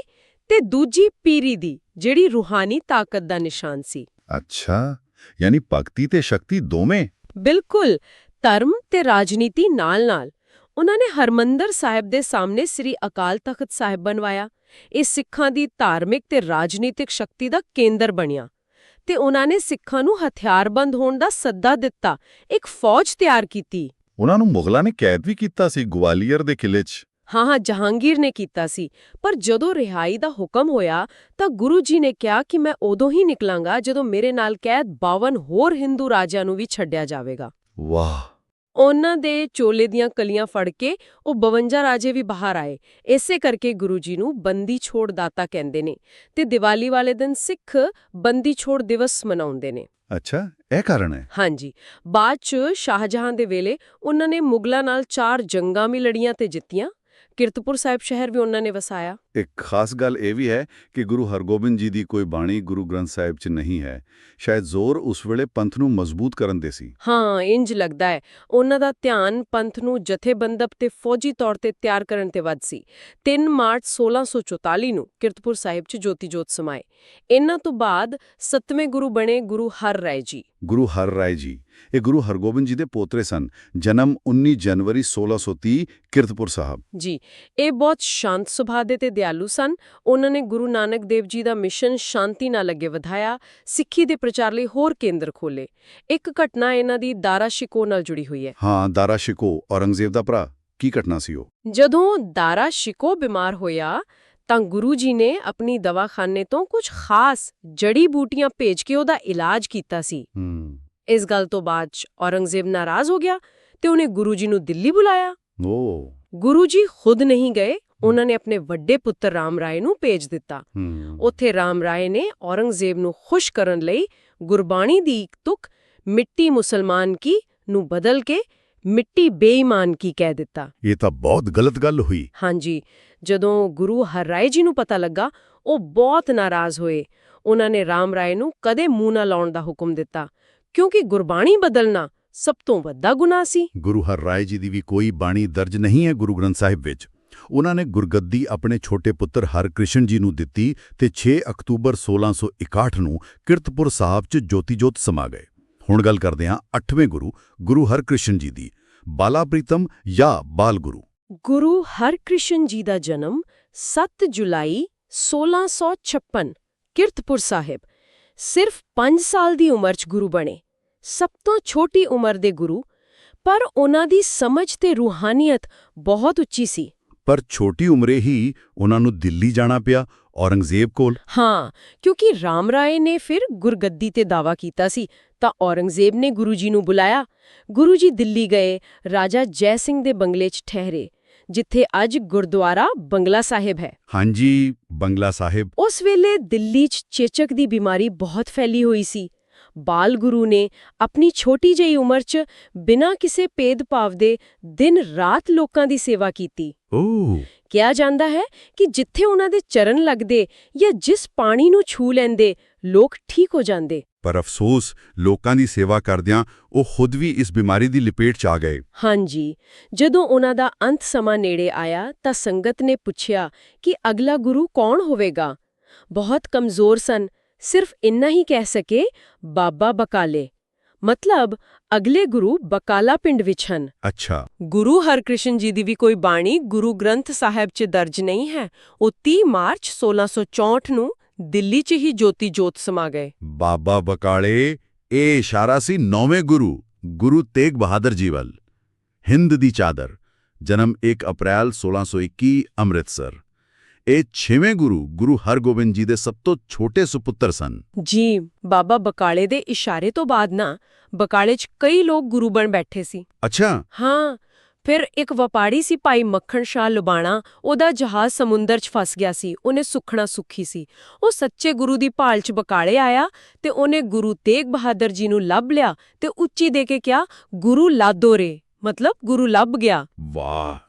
ਤੇ ਦੂਜੀ ਪੀਰੀ ਦੀ ਜਿਹੜੀ ਰੂਹਾਨੀ ਤਾਕਤ ਦਾ ਨਿਸ਼ਾਨ ਸੀ। ਅੱਛਾ ਯਾਨੀ ਭਗਤੀ ਤੇ ਸ਼ਕਤੀ ਦੋਵੇਂ? ਬਿਲਕੁਲ ਧਰਮ ਤੇ ਰਾਜਨੀਤੀ ਨਾਲ-ਨਾਲ ਉਹਨਾਂ ਨੇ ਹਰਮੰਦਰ ਸਾਹਿਬ ਦੇ ਸਾਹਮਣੇ ਸ੍ਰੀ ਅਕਾਲ ਤਖਤ ਸਾਹਿਬ ਬਣਵਾਇਆ। ਇਹ ਸਿੱਖਾਂ ਦੀ ਧਾਰਮਿਕ ਤੇ ਰਾਜਨੀਤਿਕ ਸ਼ਕਤੀ ਦਾ ਕੇਂਦਰ ਬਣਿਆ ਤੇ ਉਹਨਾਂ ਨੇ ਸਿੱਖਾਂ ਨੂੰ ਹਥਿਆਰਬੰਦ ਹੋਣ ਦਾ ਸੱਦਾ ਦਿੱਤਾ ਇੱਕ ਫੌਜ ਤਿਆਰ ਕੀਤੀ। ਉਹਨਾਂ ਨੂੰ ਮੁਗਲਾਂ ਨੇ ਕੈਦ ਵੀ ਕੀਤਾ ਸੀ ਗਵਾਲੀਅਰ ਦੇ ਕਿਲੇ 'ਚ। ਹਾਂ ਹਾਂ ਜਹਾਂਗੀਰ ਨੇ ਕੀਤਾ ਸੀ ਪਰ ਜਦੋਂ ਰਿਹਾਈ ਦਾ ਹੁਕਮ ਹੋਇਆ ਤਾਂ ਗੁਰੂ ਜੀ ਨੇ ਕਿਹਾ ਕਿ ਮੈਂ ਉਦੋਂ ਹੀ ਨਿਕਲਾਂਗਾ ਜਦੋਂ ਮੇਰੇ ਨਾਲ ਕੈਦ 52 ਹੋਰ ਹਿੰਦੂ ਰਾਜਿਆਂ ਨੂੰ ਵੀ ਛੱਡਿਆ ਜਾਵੇਗਾ। ਵਾਹ! ਉਹਨਾਂ ਦੇ ਚੋਲੇ ਦੀਆਂ ਕਲੀਆਂ ਫੜ ਕੇ ਉਹ 52 ਰਾਜੇ ਵੀ ਬਾਹਰ ਆਏ। ਇਸੇ ਕਰਕੇ ਗੁਰੂ ਜੀ ਨੂੰ ਬੰਦੀ ਛੋੜ ਦਾਤਾ ਕਹਿੰਦੇ ਨੇ ਤੇ ਦੀਵਾਲੀ ਵਾਲੇ ਦਿਨ ਸਿੱਖ ਬੰਦੀ ਛੋੜ ਦਿਵਸ ਮਨਾਉਂਦੇ ਨੇ। ਅੱਛਾ ਇਹ ਕਾਰਨ ਹੈ? ਹਾਂਜੀ ਬਾਅਦ ਚ ਸ਼ਾਹਜਹਾਨ ਦੇ ਵੇਲੇ ਉਹਨਾਂ ਨੇ ਮੁਗਲਾਂ ਨਾਲ ਚਾਰ ਜੰਗਾਂ ਵੀ ਲੜੀਆਂ ਤੇ ਜਿੱਤੀਆਂ। ਕਿਰਤਪੁਰ ਸਾਹਿਬ ਸ਼ਹਿਰ ਵੀ ਉਹਨਾਂ ਨੇ ਵਸਾਇਆ। ਇੱਕ ਖਾਸ ਗੱਲ ਇਹ ਵੀ ਹੈ ਕਿ ਗੁਰੂ ਹਰਗੋਬਿੰਦ ਜੀ ਦੀ ਕੋਈ ਬਾਣੀ ਗੁਰੂ ਗ੍ਰੰਥ ਸਾਹਿਬ 'ਚ ਨਹੀਂ ਹੈ। ਸ਼ਾਇਦ ਜ਼ੋਰ ਉਸ ਵੇਲੇ ਪੰਥ ਨੂੰ ਮਜ਼ਬੂਤ ਕਰਨ ਦੇ ਸੀ। ਹਾਂ ਇੰਜ ਲੱਗਦਾ ਹੈ। ਉਹਨਾਂ ਦਾ ਧਿਆਨ ਪੰਥ ਨੂੰ ਜਥੇਬੰਦਕ ਤੇ ਫੌਜੀ ਤੌਰ ਤੇ ਤਿਆਰ ਕਰਨ ਤੇ ਵੱਧ ਸੀ। 3 ਮਾਰਚ 1644 ਨੂੰ ਕਿਰਤਪੁਰ ਸਾਹਿਬ 'ਚ ਜੋਤੀ ਜੋਤ ਸਮਾਏ। ਇਹਨਾਂ ਤੋਂ ਬਾਅਦ ਸੱਤਵੇਂ ਗੁਰੂ ਬਣੇ ਗੁਰੂ ਹਰ ਰਾਏ ਜੀ। ਗੁਰੂ ਹਰ ਰਾਏ ਜੀ। ਇਹ ਗੁਰੂ ਹਰਗੋਬਿੰਦ ਜੀ ਦੇ ਪੋਤਰੇ ਸਨ। ਜਨਮ 19 ਜਨਵਰੀ 1630 ਕਿਰਤਪੁਰ ਸਾਹਿਬ। ਜੀ ਇਹ ਬਹੁਤ ਸ਼ਾਂਤ ਸੁਭਾਅ ਦੇ ਤੇ ਦਿਆਲੂ ਸਨ। ਉਹਨਾਂ ਨੇ ਗੁਰੂ ਨਾਨਕ ਦੇਵ ਜੀ ਦਾ ਮਿਸ਼ਨ ਸ਼ਾਂਤੀ ਨਾਲ ਅੱਗੇ ਵਧਾਇਆ। ਸਿੱਖੀ ਦੇ ਪ੍ਰਚਾਰ ਲਈ ਹੋਰ ਕੇਂਦਰ ਖੋਲੇ ਇੱਕ ਘਟਨਾ ਇਹਨਾਂ ਦੀ ਦਾਰਾ ਸ਼ਿਕੋ ਨਾਲ ਜੁੜੀ ਹੋਈ ਹੈ। ਹਾਂ ਦਾਰਾ ਸ਼ਿਕੋ ਔਰੰਗਜ਼ੇਬ ਦਾ ਭਰਾ। ਕੀ ਘਟਨਾ ਸੀ ਉਹ? ਜਦੋਂ ਦਾਰਾ ਸ਼ਿਕੋ ਬਿਮਾਰ ਹੋਇਆ ਤਾਂ ਗੁਰੂ ਜੀ ਨੇ ਆਪਣੀ ਦਵਾਖਾਨੇ ਤੋਂ ਕੁਝ ਖਾਸ ਜੜੀ ਬੂਟੀਆਂ ਭੇਜ ਕੇ ਉਹਦਾ ਇਲਾਜ ਕੀਤਾ ਸੀ। ਹੂੰ। ਇਸ ਗੱਲ ਤੋਂ ਬਾਅਦ 'ਚ ਔਰੰਗਜ਼ੇਬ ਨਾਰਾਜ਼ ਹੋ ਗਿਆ ਤੇ ਉਹਨੇ ਗੁਰੂ ਜੀ ਨੂੰ ਦਿੱਲੀ ਬੁਲਾਇਆ। ਓ। ਗੁਰੂ ਜੀ ਖੁਦ ਨਹੀਂ ਗਏ ਉਹਨਾਂ ਨੇ ਆਪਣੇ ਵੱਡੇ ਪੁੱਤਰ ਰਾਮ ਰਾਏ ਨੂੰ ਭੇਜ ਦਿੱਤਾ। ਉੱਥੇ ਰਾਮ ਰਾਏ ਨੇ ਔਰੰਗਜ਼ੇਬ ਨੂੰ ਖੁਸ਼ ਕਰਨ ਲਈ ਗੁਰਬਾਣੀ ਦੀ ਇੱਕ ਤੁਕ ਮਿੱਟੀ ਮੁਸਲਮਾਨ ਕੀ ਨੂੰ ਬਦਲ ਕੇ ਮਿੱਟੀ ਬੇਈਮਾਨ ਕੀ ਕਹਿ ਦਿੱਤਾ। ਇਹ ਤਾਂ ਬਹੁਤ ਗਲਤ ਗੱਲ ਹੋਈ। ਹਾਂਜੀ ਜਦੋਂ ਗੁਰੂ ਹਰਰਾਏ ਜੀ ਨੂੰ ਪਤਾ ਲੱਗਾ ਉਹ ਬਹੁਤ ਨਾਰਾਜ਼ ਹੋਏ। ਉਹਨਾਂ ਨੇ ਰਾਮ ਰਾਏ ਨੂੰ ਕਦੇ ਮੂੰਹ ਨਾ ਲਾਉਣ ਦਾ ਹੁਕਮ ਦਿੱਤਾ। ਕਿਉਂਕਿ ਗੁਰਬਾਣੀ ਬਦਲਣਾ ਸਭ ਤੋਂ ਵੱਡਾ ਗੁਨਾਹ ਸੀ। ਗੁਰੂ ਹਰ ਰਾਏ ਜੀ ਦੀ ਵੀ ਕੋਈ ਬਾਣੀ ਦਰਜ ਨਹੀਂ ਹੈ ਗੁਰੂ ਗ੍ਰੰਥ ਸਾਹਿਬ ਵਿੱਚ। ਉਹਨਾਂ ਨੇ ਗੁਰਗੱਦੀ ਆਪਣੇ ਛੋਟੇ ਪੁੱਤਰ ਹਰਕ੍ਰਿਸ਼ਨ ਜੀ ਨੂੰ ਦਿੱਤੀ ਤੇ 6 ਅਕਤੂਬਰ 1661 ਨੂੰ ਕਿਰਤਪੁਰ ਸਾਹਿਬ 'ਚ ਜੋਤੀ ਜੋਤ ਸਮਾ ਗਏ। ਹੁਣ ਗੱਲ ਕਰਦੇ ਹਾਂ 8ਵੇਂ ਗੁਰੂ ਗੁਰੂ ਹਰਕ੍ਰਿਸ਼ਨ ਜੀ ਦੀ ਬਾਲਾ ਪ੍ਰੀਤਮ ਜਾਂ ਬਾਲ ਗੁਰੂ ਗੁਰੂ ਹਰਕ੍ਰਿਸ਼ਨ ਜੀ ਦਾ ਜਨਮ 7 ਜੁਲਾਈ 1656 ਕਿਰਤਪੁਰ ਸਾਹਿਬ ਸਿਰਫ 5 ਸਾਲ ਦੀ ਉਮਰ 'ਚ ਗੁਰੂ ਬਣੇ। ਸਭ ਤੋਂ ਛੋਟੀ ਉਮਰ ਦੇ ਗੁਰੂ ਪਰ ਉਹਨਾਂ ਦੀ ਸਮਝ ਤੇ ਰੂਹਾਨੀਅਤ ਬਹੁਤ ਉੱਚੀ ਸੀ। ਪਰ ਛੋਟੀ ਉਮਰੇ ਹੀ ਉਹਨਾਂ ਨੂੰ ਦਿੱਲੀ ਜਾਣਾ ਪਿਆ ਔਰੰਗਜ਼ੇਬ ਕੋਲ। ਹਾਂ ਕਿਉਂਕਿ ਰਾਮ ਰਾਏ ਨੇ ਫਿਰ ਗੁਰਗੱਦੀ ਤੇ ਦਾਵਾ ਕੀਤਾ ਸੀ ਤਾਂ ਔਰੰਗਜ਼ੇਬ ਨੇ ਗੁਰੂ ਜੀ ਨੂੰ ਬੁਲਾਇਆ। ਗੁਰੂ ਜੀ ਦਿੱਲੀ ਗਏ ਰਾਜਾ ਜੈ ਸਿੰਘ ਦੇ ਬੰਗਲੇ 'ਚ ਠਹਿਰੇ। ਜਿੱਥੇ ਅੱਜ ਗੁਰਦੁਆਰਾ ਬੰਗਲਾ ਸਾਹਿਬ ਹੈ। ਹਾਂਜੀ ਬੰਗਲਾ ਸਾਹਿਬ। ਉਸ ਵੇਲੇ ਦਿੱਲੀ 'ਚ ਚੇਚਕ ਦੀ ਬਿਮਾਰੀ ਬਹੁਤ ਫੈਲੀ ਹੋਈ ਸੀ। ਬਾਲ ਗੁਰੂ ਨੇ ਆਪਣੀ ਛੋਟੀ ਜਿਹੀ ਉਮਰ 'ਚ ਬਿਨਾਂ ਕਿਸੇ ਭੇਦਭਾਵ ਦੇ ਦਿਨ ਰਾਤ ਲੋਕਾਂ ਦੀ ਸੇਵਾ ਕੀਤੀ। ਓ ਕਿਹਾ ਜਾਂਦਾ ਹੈ ਕਿ ਜਿੱਥੇ ਉਹਨਾਂ ਦੇ ਚਰਨ ਲੱਗਦੇ ਜਾਂ ਜਿਸ ਪਾਣੀ ਨੂੰ ਛੂ ਲੈਂਦੇ ਲੋਕ ਠੀਕ ਹੋ ਜਾਂਦੇ। ਪਰ ਅਫਸੋਸ ਲੋਕਾਂ ਦੀ ਸੇਵਾ ਕਰਦਿਆਂ ਉਹ ਖੁਦ ਵੀ ਇਸ ਬਿਮਾਰੀ ਦੀ ਲਪੇਟ 'ਚ ਆ ਗਏ। ਹਾਂਜੀ। ਜਦੋਂ ਉਹਨਾਂ ਦਾ ਅੰਤ ਸਮਾਂ ਨੇੜੇ ਆਇਆ ਤਾਂ ਸੰਗਤ ਨੇ ਪੁੱਛਿਆ ਕਿ ਅਗਲਾ ਗੁਰੂ ਕੌਣ ਹੋਵੇਗਾ? ਬਹੁਤ ਕਮਜ਼ੋਰ ਸਨ। ਸਿਰਫ ਇੰਨਾ ਹੀ ਕਹਿ ਸਕੇ ਬਾਬਾ ਬਕਾਲੇ। ਮਤਲਬ ਅਗਲੇ ਗੁਰੂ ਬਕਾਲਾ ਪਿੰਡ ਵਿੱਚ ਹਨ। ਅੱਛਾ। ਗੁਰੂ ਹਰਕ੍ਰਿਸ਼ਨ ਜੀ ਦੀ ਵੀ ਕੋਈ ਬਾਣੀ ਗੁਰੂ ਗ੍ਰੰਥ ਸਾਹਿਬ 'ਚ ਦਰਜ ਨਹੀਂ ਹੈ। ਉਹ 30 ਮਾਰਚ 1664 ਨੂੰ ਦਿੱਲੀ 'ਚ ਹੀ ਜੋਤੀ ਜੋਤ ਸਮਾ ਗਏ। ਬਾਬਾ ਬਕਾਲੇ ਇਹ ਇਸ਼ਾਰਾ ਸੀ ਨੌਵੇਂ ਗੁਰੂ ਗੁਰੂ ਤੇਗ ਬਹਾਦਰ ਜੀ ਵੱਲ। ਹਿੰਦ ਦੀ ਚਾਦਰ ਜਨਮ 1 ਅਪ੍ਰੈਲ 1621 ਅੰਮ੍ਰਿਤਸਰ। ਇਹ ਛੇਵੇਂ ਗੁਰੂ ਗੁਰੂ ਹਰਗੋਬਿੰਦ ਜੀ ਦੇ ਸਭ ਤੋਂ ਛੋਟੇ ਸੁਪੁੱਤਰ ਸਨ। ਜੀ ਬਾਬਾ ਬਕਾਲੇ ਦੇ ਇਸ਼ਾਰੇ ਤੋਂ ਬਾਅਦ ਨਾ ਬਕਾਲੇ 'ਚ ਕਈ ਲੋਕ ਗੁਰੂ ਬਣ ਬੈਠੇ ਸੀ। ਅੱਛਾ। ਹਾਂ ਫਿਰ ਇੱਕ ਵਪਾਰੀ ਸੀ ਭਾਈ ਮੱਖਣ ਸ਼ਾਹ ਲੁਬਾਣਾ ਉਹਦਾ ਜਹਾਜ਼ ਸਮੁੰਦਰ 'ਚ ਫਸ ਗਿਆ ਸੀ ਉਹਨੇ ਸੁਖਣਾ ਸੁਖੀ ਸੀ। ਉਹ ਸੱਚੇ ਗੁਰੂ ਦੀ ਭਾਲ 'ਚ ਬਕਾਲੇ ਆਇਆ ਤੇ ਉਹਨੇ ਗੁਰੂ ਤੇਗ ਬਹਾਦਰ ਜੀ ਨੂੰ ਲੱਭ ਲਿਆ ਤੇ ਉੱਚੀ ਦੇ ਕੇ ਕਿਹਾ ਗੁਰੂ ਲਾਦੋ ਰੇ। ਮਤਲਬ ਗੁਰੂ ਲੱਭ ਗਿਆ। ਵਾਹ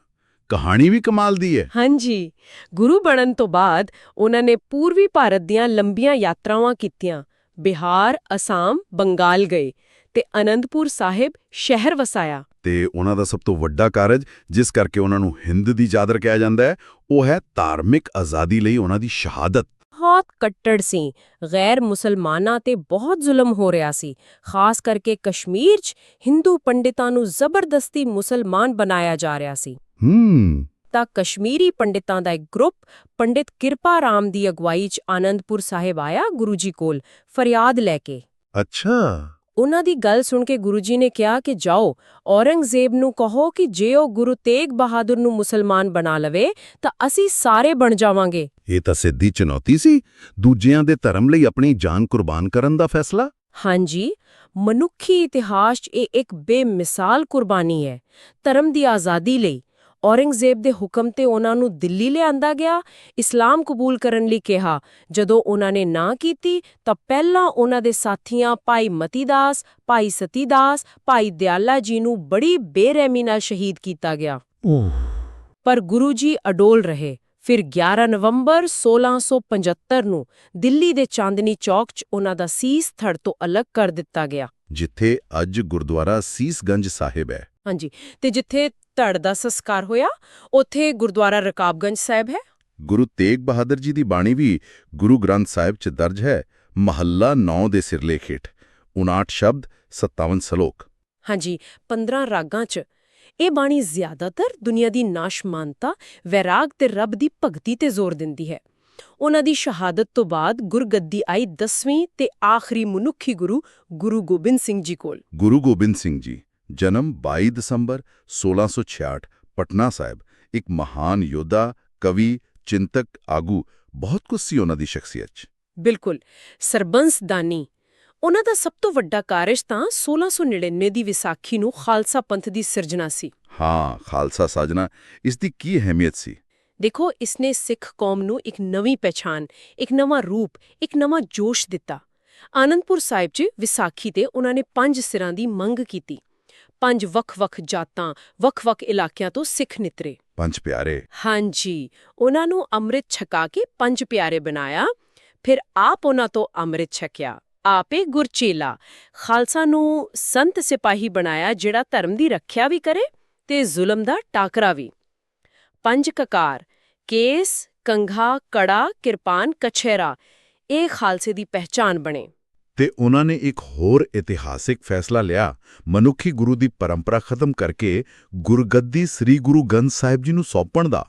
ਕਹਾਣੀ ਵੀ ਕਮਾਲ ਦੀ ਹੈ। ਹਾਂਜੀ। ਗੁਰੂ ਬਣਨ ਤੋਂ ਬਾਅਦ ਉਹਨਾਂ ਨੇ ਪੂਰਬੀ ਭਾਰਤ ਦੀਆਂ ਲੰਬੀਆਂ ਯਾਤਰਾਵਾਂ ਕੀਤੀਆਂ। ਬਿਹਾਰ ਅਸਾਮ ਬੰਗਾਲ ਗਏ। ਤੇ ਅਨੰਦਪੁਰ ਸਾਹਿਬ ਸ਼ਹਿਰ ਵਸਾਇਆ। ਤੇ ਉਹਨਾਂ ਦਾ ਸਭ ਤੋਂ ਵੱਡਾ ਕਾਰਜ ਜਿਸ ਕਰਕੇ ਉਹਨਾਂ ਨੂੰ ਹਿੰਦ ਦੀ ਚਾਦਰ ਕਿਹਾ ਜਾਂਦਾ ਹੈ ਉਹ ਹੈ ਧਾਰਮਿਕ ਆਜ਼ਾਦੀ ਲਈ ਉਹਨਾਂ ਦੀ ਸ਼ਹਾਦਤ। ਬਹੁਤ ਕੱਟੜ ਸੀ। ਗੈਰ ਮੁਸਲਮਾਨਾਂ ਤੇ ਬਹੁਤ ਜ਼ੁਲਮ ਹੋ ਰਿਹਾ ਸੀ। ਖਾਸ ਕਰਕੇ ਕਸ਼ਮੀਰ 'ਚ ਹਿੰਦੂ ਪੰਡਿਤਾਂ ਨੂੰ ਜ਼ਬਰਦਸਤੀ ਮੁਸਲਮਾਨ ਬਣਾਇਆ ਜਾ ਰਿਹਾ ਸੀ। ਹੂੰ। ਤਾਂ ਕਸ਼ਮੀਰੀ ਪੰਡਿਤਾਂ ਦਾ ਇੱਕ ਗਰੁੱਪ ਪੰਡਿਤ ਕਿਰਪਾ ਰਾਮ ਦੀ ਅਗਵਾਈ 'ਚ ਆਨੰਦਪੁਰ ਸਾਹਿਬ ਆਇਆ ਗੁਰੂ ਜੀ ਕੋਲ ਫਰਿਆਦ ਲੈ ਕੇ। ਅੱਛਾ। ਉਹਨਾਂ ਦੀ ਗੱਲ ਸੁਣ ਕੇ ਗੁਰੂ ਜੀ ਨੇ ਕਿਹਾ ਕਿ ਜਾਓ ਔਰੰਗਜ਼ੇਬ ਨੂੰ ਕਹੋ ਕਿ ਜੇ ਉਹ ਗੁਰੂ ਤੇਗ ਬਹਾਦਰ ਨੂੰ ਮੁਸਲਮਾਨ ਬਣਾ ਲਵੇ ਤਾਂ ਅਸੀਂ ਸਾਰੇ ਬਣ ਜਾਵਾਂਗੇ। ਇਹ ਤਾਂ ਸਿੱਧੀ ਚੁਣੌਤੀ ਸੀ। ਦੂਜਿਆਂ ਦੇ ਧਰਮ ਲਈ ਆਪਣੀ ਜਾਨ ਕੁਰਬਾਨ ਕਰਨ ਦਾ ਫੈਸਲਾ? ਹਾਂਜੀ ਮਨੁੱਖੀ ਇਤਿਹਾਸ 'ਚ ਇਹ ਇੱਕ ਬੇਮਿਸਾਲ ਕੁਰਬਾਨੀ ਹੈ। ਧਰਮ ਦੀ ਆਜ਼ਾਦੀ ਲਈ ਔਰੰਗਜ਼ੇਬ ਦੇ ਹੁਕਮ ਤੇ ਉਹਨਾਂ ਨੂੰ ਦਿੱਲੀ ਲਿਆਂਦਾ ਗਿਆ ਇਸਲਾਮ ਕਬੂਲ ਕਰਨ ਲਈ ਕਿਹਾ। ਜਦੋਂ ਉਹਨਾਂ ਨੇ ਨਾ ਕੀਤੀ ਤਾਂ ਪਹਿਲਾਂ ਉਹਨਾਂ ਦੇ ਸਾਥੀਆਂ ਭਾਈ ਮਤੀਦਾਸ ਭਾਈ ਸਤੀਦਾਸ ਭਾਈ ਦਿਆਲਾ ਜੀ ਨੂੰ ਬੜੀ ਬੇਰਹਿਮੀ ਨਾਲ ਸ਼ਹੀਦ ਕੀਤਾ ਗਿਆ। ਪਰ ਗੁਰੂ ਜੀ ਅਡੋਲ ਰਹੇ। ਫਿਰ 11 ਨਵੰਬਰ 1675 ਨੂੰ ਦਿੱਲੀ ਦੇ ਚਾਂਦਨੀ ਚੌਕ 'ਚ ਉਹਨਾਂ ਦਾ ਸੀਸ ਥੜ ਤੋਂ ਅਲੱਗ ਕਰ ਦਿੱਤਾ ਗਿਆ। ਜਿੱਥੇ ਅੱਜ ਗੁਰਦੁਆਰਾ ਸੀਸਗੰਜ ਸਾਹਿਬ ਹੈ। ਹਾਂਜੀ। ਤੇ ਜਿੱਥੇ ਧੜ ਦਾ ਸੰਸਕਾਰ ਹੋਇਆ ਉੱਥੇ ਗੁਰਦੁਆਰਾ ਰਕਾਬਗੰਜ ਸਾਹਿਬ ਹੈ? ਗੁਰੂ ਤੇਗ ਬਹਾਦਰ ਜੀ ਦੀ ਬਾਣੀ ਵੀ ਗੁਰੂ ਗ੍ਰੰਥ ਸਾਹਿਬ 'ਚ ਦਰਜ ਹੈ ਮਹੱਲਾ 9 ਦੇ ਸਿਰਲੇਖ ਹੇਠ 59 ਸ਼ਬਦ 57 ਸਲੋਕ। ਹਾਂਜੀ 15 ਰਾਗਾਂ 'ਚ ਇਹ ਬਾਣੀ ਜ਼ਿਆਦਾਤਰ ਦੁਨੀਆ ਦੀ ਨਾਸ਼ਮਾਨਤਾ ਵੈਰਾਗ ਤੇ ਰੱਬ ਦੀ ਭਗਤੀ ਤੇ ਜ਼ੋਰ ਦਿੰਦੀ ਹੈ। ਉਹਨਾਂ ਦੀ ਸ਼ਹਾਦਤ ਤੋਂ ਬਾਅਦ ਗੁਰਗੱਦੀ ਆਈ 10ਵੀਂ ਤੇ ਆਖਰੀ ਮਨੁੱਖੀ ਗੁਰੂ ਗੁਰੂ ਗੋਬਿੰਦ ਸਿੰਘ ਜੀ ਕੋਲ। ਗੁਰੂ ਗੋਬਿੰਦ ਸਿੰਘ ਜੀ। ਜਨਮ 22 ਦਸੰਬਰ 1666 ਪਟਨਾ ਸਾਹਿਬ। ਇੱਕ ਮਹਾਨ ਯੋਧਾ ਕਵੀ ਚਿੰਤਕ ਆਗੂ ਬਹੁਤ ਕੁਝ ਸੀ ਉਹਨਾਂ ਦੀ ਸ਼ਖਸੀਅਤ 'ਚ। ਬਿਲਕੁਲ। ਸਰਬੰਸ ਦਾਨੀ। ਉਹਨਾਂ ਦਾ ਸਭ ਤੋਂ ਵੱਡਾ ਕਾਰਜ ਤਾਂ 1699 ਦੀ ਵਿਸਾਖੀ ਨੂੰ ਖਾਲਸਾ ਪੰਥ ਦੀ ਸਿਰਜਣਾ ਸੀ। ਹਾਂ ਖਾਲਸਾ ਸਾਜਨਾ ਇਸ ਦੀ ਕੀ ਅਹਿਮੀਅਤ ਸੀ? ਦੇਖੋ ਇਸਨੇ ਸਿੱਖ ਕੌਮ ਨੂੰ ਇੱਕ ਨਵੀਂ ਪਛਾਣ ਇੱਕ ਨਵਾਂ ਰੂਪ ਇੱਕ ਨਵਾਂ ਜੋਸ਼ ਦਿੱਤਾ। ਆਨੰਦਪੁਰ ਸਾਹਿਬ 'ਚ ਵਿਸਾਖੀ ਤੇ ਉਹਨਾਂ ਨੇ ਪੰਜ ਸਿਰਾਂ ਦੀ ਮੰਗ ਕੀਤੀ। ਪੰਜ ਵੱਖ-ਵੱਖ ਜਾਤਾਂ ਵੱਖ-ਵੱਖ ਇਲਾਕਿਆਂ ਤੋਂ ਸਿੱਖ ਨਿਤਰੇ। ਪੰਜ ਪਿਆਰੇ। ਹਾਂਜੀ ਉਹਨਾਂ ਨੂੰ ਅੰਮ੍ਰਿਤ ਛਕਾ ਕੇ ਪੰਜ ਪਿਆਰੇ ਬਣਾਇਆ ਫਿਰ ਆਪ ਉਹਨਾਂ ਤੋਂ ਅੰਮ੍ਰਿਤ ਛਕਿਆ। ਆਪੇ ਗੁਰਚੇਲਾ। ਖਾਲਸਾ ਨੂੰ ਸੰਤ ਸਿਪਾਹੀ ਬਣਾਇਆ ਜਿਹੜਾ ਧਰਮ ਦੀ ਰੱਖਿਆ ਵੀ ਕਰੇ ਤੇ ਜ਼ੁਲਮ ਦਾ ਟਾਕਰਾ ਵੀ। ਪੰਜ ਕਕਾਰ। ਕੇਸ ਕੰਘਾ ਕੜਾ ਕਿਰਪਾਨ ਕਛੇਰਾ ਇਹ ਖਾਲਸੇ ਦੀ ਪਹਿਚਾਨ ਬਣੇ। ਤੇ ਉਹਨਾਂ ਨੇ ਇੱਕ ਹੋਰ ਇਤਿਹਾਸਿਕ ਫੈਸਲਾ ਲਿਆ। ਮਨੁੱਖੀ ਗੁਰੂ ਦੀ ਪਰੰਪਰਾ ਖਤਮ ਕਰਕੇ ਗੁਰਗੱਦੀ ਸ੍ਰੀ ਗੁਰੂ ਗ੍ਰੰਥ ਸਾਹਿਬ ਜੀ ਨੂੰ ਸੌਂਪਣ ਦਾ।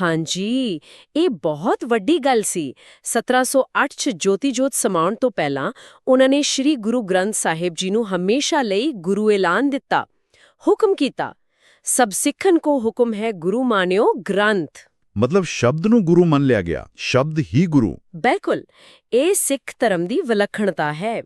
ਹਾਂਜੀ, ਇਹ ਬਹੁਤ ਵੱਡੀ ਗੱਲ ਸੀ। 1708 ਚ ਜੋਤੀ ਜੋਤ ਸਮਾਉਣ ਤੋਂ ਪਹਿਲਾਂ ਉਹਨਾਂ ਨੇ ਸ੍ਰੀ ਗੁਰੂ ਗ੍ਰੰਥ ਸਾਹਿਬ ਜੀ ਨੂੰ ਹਮੇਸ਼ਾ ਲਈ ਗੁਰੂ ਐਲਾਨ ਦਿੱਤਾ। ਹੁਕਮ ਕੀਤਾ, ਸਭ ਸਿੱਖਨ ਕੋ ਹੁਕਮ ਹੈ ਗੁਰੂ ਮਾਨਿਓ ਗ੍ਰੰਥ। ਮਤਲਬ ਸ਼ਬਦ ਨੂੰ ਗੁਰੂ ਮੰਨ ਲਿਆ ਗਿਆ। ਸ਼ਬਦ ਹੀ ਗੁਰੂ। ਬਿਲਕੁਲ। ਇਹ ਸਿੱਖ ਧਰਮ ਦੀ ਵਿਲੱਖਣਤਾ ਹੈ।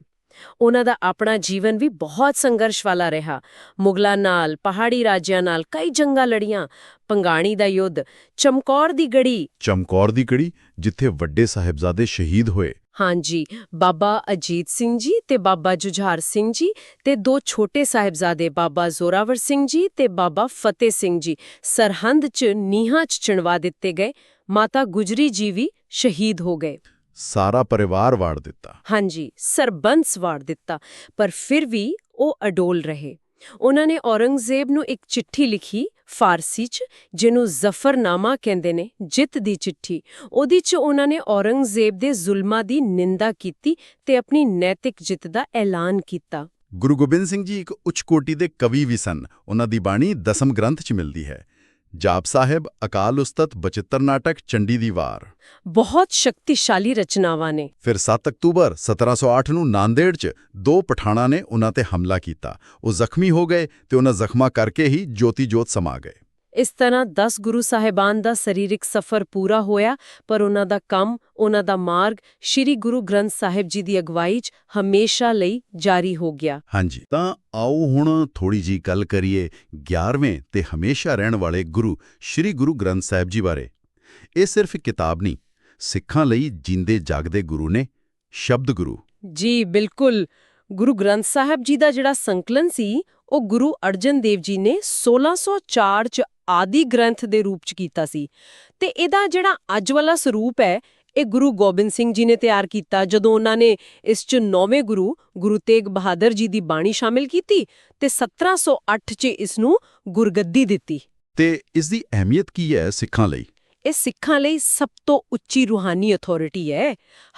ਉਹਨਾਂ ਦਾ ਆਪਣਾ ਜੀਵਨ ਵੀ ਬਹੁਤ ਸੰਘਰਸ਼ ਵਾਲਾ ਰਿਹਾ। ਮੁਗਲਾਂ ਨਾਲ ਪਹਾੜੀ ਰਾਜਿਆਂ ਨਾਲ ਕਈ ਜੰਗਾਂ ਲੜੀਆਂ। ਪੰਗਾਣੀ ਦਾ ਯੁੱਧ ਚਮਕੌਰ ਦੀ ਗੜੀ। ਚਮਕੌਰ ਦੀ ਕੜੀ ਜਿੱਥੇ ਵੱਡੇ ਸਾਹਿਬਜ਼ਾਦੇ ਸ਼ਹੀਦ ਹੋਏ। ਹਾਂਜੀ ਬਾਬਾ ਅਜੀਤ ਸਿੰਘ ਜੀ ਤੇ ਬਾਬਾ ਜੁਝਾਰ ਸਿੰਘ ਜੀ ਤੇ ਦੋ ਛੋਟੇ ਸਾਹਿਬਜ਼ਾਦੇ ਬਾਬਾ ਜ਼ੋਰਾਵਰ ਸਿੰਘ ਜੀ ਤੇ ਬਾਬਾ ਫਤਿਹ ਸਿੰਘ ਜੀ ਸਰਹੰਦ 'ਚ ਨੀਹਾਂ 'ਚ ਚਿਣਵਾ ਦਿੱਤੇ ਗਏ ਮਾਤਾ ਗੁਜਰੀ ਜੀ ਵੀ ਸ਼ਹੀਦ ਹੋ ਗਏ। ਸਾਰਾ ਪਰਿਵਾਰ ਵਾੜ ਦਿੱਤਾ। ਹਾਂਜੀ ਸਰਬੰਸ ਵਾੜ ਦਿੱਤਾ ਪਰ ਫਿਰ ਵੀ ਉਹ ਅਡੋਲ ਰਹੇ। ਉਹਨਾਂ ਨੇ ਔਰੰਗਜ਼ੇਬ ਨੂੰ ਇੱਕ ਚਿੱਠੀ ਲਿਖੀ ਫਾਰਸੀ 'ਚ, ਜਿਹਨੂੰ ਜ਼ਫਰਨਾਮਾ ਕਹਿੰਦੇ ਨੇ, ਜਿੱਤ ਦੀ ਚਿੱਠੀ। ਉਹਦੀ 'ਚ ਉਹਨਾਂ ਨੇ ਔਰੰਗਜ਼ੇਬ ਦੇ ਜ਼ੁਲਮਾਂ ਦੀ ਨਿੰਦਾ ਕੀਤੀ ਤੇ ਆਪਣੀ ਨੈਤਿਕ ਜਿੱਤ ਦਾ ਐਲਾਨ ਕੀਤਾ। ਗੁਰੂ ਗੋਬਿੰਦ ਸਿੰਘ ਜੀ ਇੱਕ ਉੱਚ ਕੋਟੀ ਦੇ ਕਵੀ ਵੀ ਸਨ। ਉਹਨਾਂ ਦੀ ਬਾਣੀ ਦਸਮ ਗ੍ਰੰਥ 'ਚ ਮਿਲਦੀ ਹੈ। ਜਾਪ ਸਾਹਿਬ ਅਕਾਲ ਉਸਤਤ ਬਚਿੱਤਰ ਨਾਟਕ ਚੰਡੀ ਦੀ ਵਾਰ। ਬਹੁਤ ਸ਼ਕਤੀਸ਼ਾਲੀ ਰਚਨਾਵਾਂ ਨੇ। ਫਿਰ 7 ਅਕਤੂਬਰ 1708 ਨੂੰ ਨਾਂਦੇੜ 'ਚ ਦੋ ਪਠਾਣਾਂ ਨੇ ਉਹਨਾਂ ਤੇ ਹਮਲਾ ਕੀਤਾ। ਉਹ ਜ਼ਖਮੀ ਹੋ ਗਏ ਤੇ ਉਹਨਾਂ ਜ਼ਖਮਾਂ ਕਰਕੇ ਹੀ ਜੋਤੀ ਜੋਤ ਸਮਾ ਗਏ। ਇਸ ਤਰ੍ਹਾਂ 10 ਗੁਰੂ ਸਾਹਿਬਾਨ ਦਾ ਸਰੀਰਕ ਸਫ਼ਰ ਪੂਰਾ ਹੋਇਆ ਪਰ ਉਹਨਾਂ ਦਾ ਕੰਮ ਉਹਨਾਂ ਦਾ ਮਾਰਗ ਸ੍ਰੀ ਗੁਰੂ ਗ੍ਰੰਥ ਸਾਹਿਬ ਜੀ ਦੀ ਅਗਵਾਈ 'ਚ ਹਮੇਸ਼ਾ ਲਈ ਜਾਰੀ ਹੋ ਗਿਆ। ਹਾਂਜੀ ਤਾਂ ਆਓ ਹੁਣ ਥੋੜੀ ਜੀ ਗੱਲ ਕਰੀਏ 11ਵੇਂ ਤੇ ਹਮੇਸ਼ਾ ਰਹਿਣ ਵਾਲੇ ਗੁਰੂ ਸ੍ਰੀ ਗੁਰੂ ਗ੍ਰੰਥ ਸਾਹਿਬ ਜੀ ਬਾਰੇ। ਇਹ ਸਿਰਫ ਕਿਤਾਬ ਨਹੀਂ ਸਿੱਖਾਂ ਲਈ ਜਿੰਦੇ ਜਾਗਦੇ ਗੁਰੂ ਨੇ ਸ਼ਬਦ ਗੁਰੂ। ਜੀ ਬਿਲਕੁਲ। ਗੁਰੂ ਗ੍ਰੰਥ ਸਾਹਿਬ ਜੀ ਦਾ ਜਿਹੜਾ ਸੰਕਲਨ ਸੀ ਉਹ ਗੁਰੂ ਅਰਜਨ ਦੇਵ ਜੀ ਨੇ 1604 ਚ ਆਦਿ ਗ੍ਰੰਥ ਦੇ ਰੂਪ ਚ ਕੀਤਾ ਸੀ। ਤੇ ਇਹਦਾ ਜਿਹੜਾ ਅੱਜ ਵਾਲਾ ਸਰੂਪ ਹੈ ਇਹ ਗੁਰੂ ਗੋਬਿੰਦ ਸਿੰਘ ਜੀ ਨੇ ਤਿਆਰ ਕੀਤਾ ਜਦੋਂ ਉਹਨਾਂ ਨੇ ਇਸ ਚ ਨੌਵੇਂ ਗੁਰੂ ਗੁਰੂ ਤੇਗ ਬਹਾਦਰ ਜੀ ਦੀ ਬਾਣੀ ਸ਼ਾਮਿਲ ਕੀਤੀ ਤੇ 1708 ਚ ਇਸ ਨੂੰ ਗੁਰਗੱਦੀ ਦਿੱਤੀ। ਤੇ ਇਸ ਦੀ ਅਹਿਮੀਅਤ ਕੀ ਹੈ ਸਿੱਖਾਂ ਲਈ? ਇਹ ਸਿੱਖਾਂ ਲਈ ਸਭ ਤੋਂ ਉੱਚੀ ਰੂਹਾਨੀ ਅਥਾਰਟੀ ਹੈ।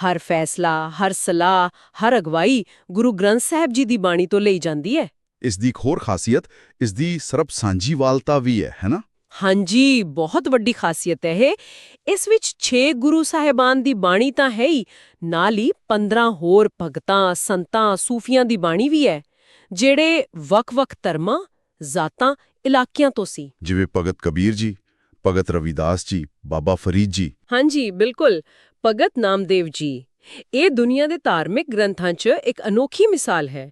ਹਰ ਫੈਸਲਾ ਹਰ ਸਲਾਹ ਹਰ ਅਗਵਾਈ ਗੁਰੂ ਗ੍ਰੰਥ ਸਾਹਿਬ ਜੀ ਦੀ ਬਾਣੀ ਤੋਂ ਲਈ ਜਾਂਦੀ ਹੈ। ਇਸ ਦੀ ਇੱਕ ਹੋਰ ਖਾਸੀਅਤ ਇਸ ਦੀ ਸਰਬ ਸਾਂਝੀਵਾਲਤਾ ਵੀ ਹੈ ਹੈਨਾ ਹਾਂਜੀ ਬਹੁਤ ਵੱਡੀ ਖਾਸੀਅਤ ਹੈ ਇਹ। ਇਸ ਵਿੱਚ 6 ਗੁਰੂ ਸਾਹਿਬਾਨ ਦੀ ਬਾਣੀ ਤਾਂ ਹੈ ਹੀ ਨਾਲ ਹੀ 15 ਹੋਰ ਭਗਤਾਂ ਸੰਤਾਂ ਸੂਫੀਆਂ ਦੀ ਬਾਣੀ ਵੀ ਹੈ ਜਿਹੜੇ ਵੱਖ-ਵੱਖ ਧਰਮਾਂ ਜ਼ਾਤਾਂ ਇਲਾਕਿਆਂ ਤੋਂ ਸੀ। ਜਿਵੇਂ ਭਗਤ ਕਬੀਰ ਜੀ ਭਗਤ ਰਵਿਦਾਸ ਜੀ ਬਾਬਾ ਫਰੀਦ ਜੀ। ਹਾਂਜੀ ਬਿਲਕੁਲ ਭਗਤ ਨਾਮਦੇਵ ਜੀ। ਇਹ ਦੁਨੀਆ ਦੇ ਧਾਰਮਿਕ ਗ੍ਰੰਥਾਂ 'ਚ ਇੱਕ ਅਨੋਖੀ ਮਿਸਾਲ ਹੈ।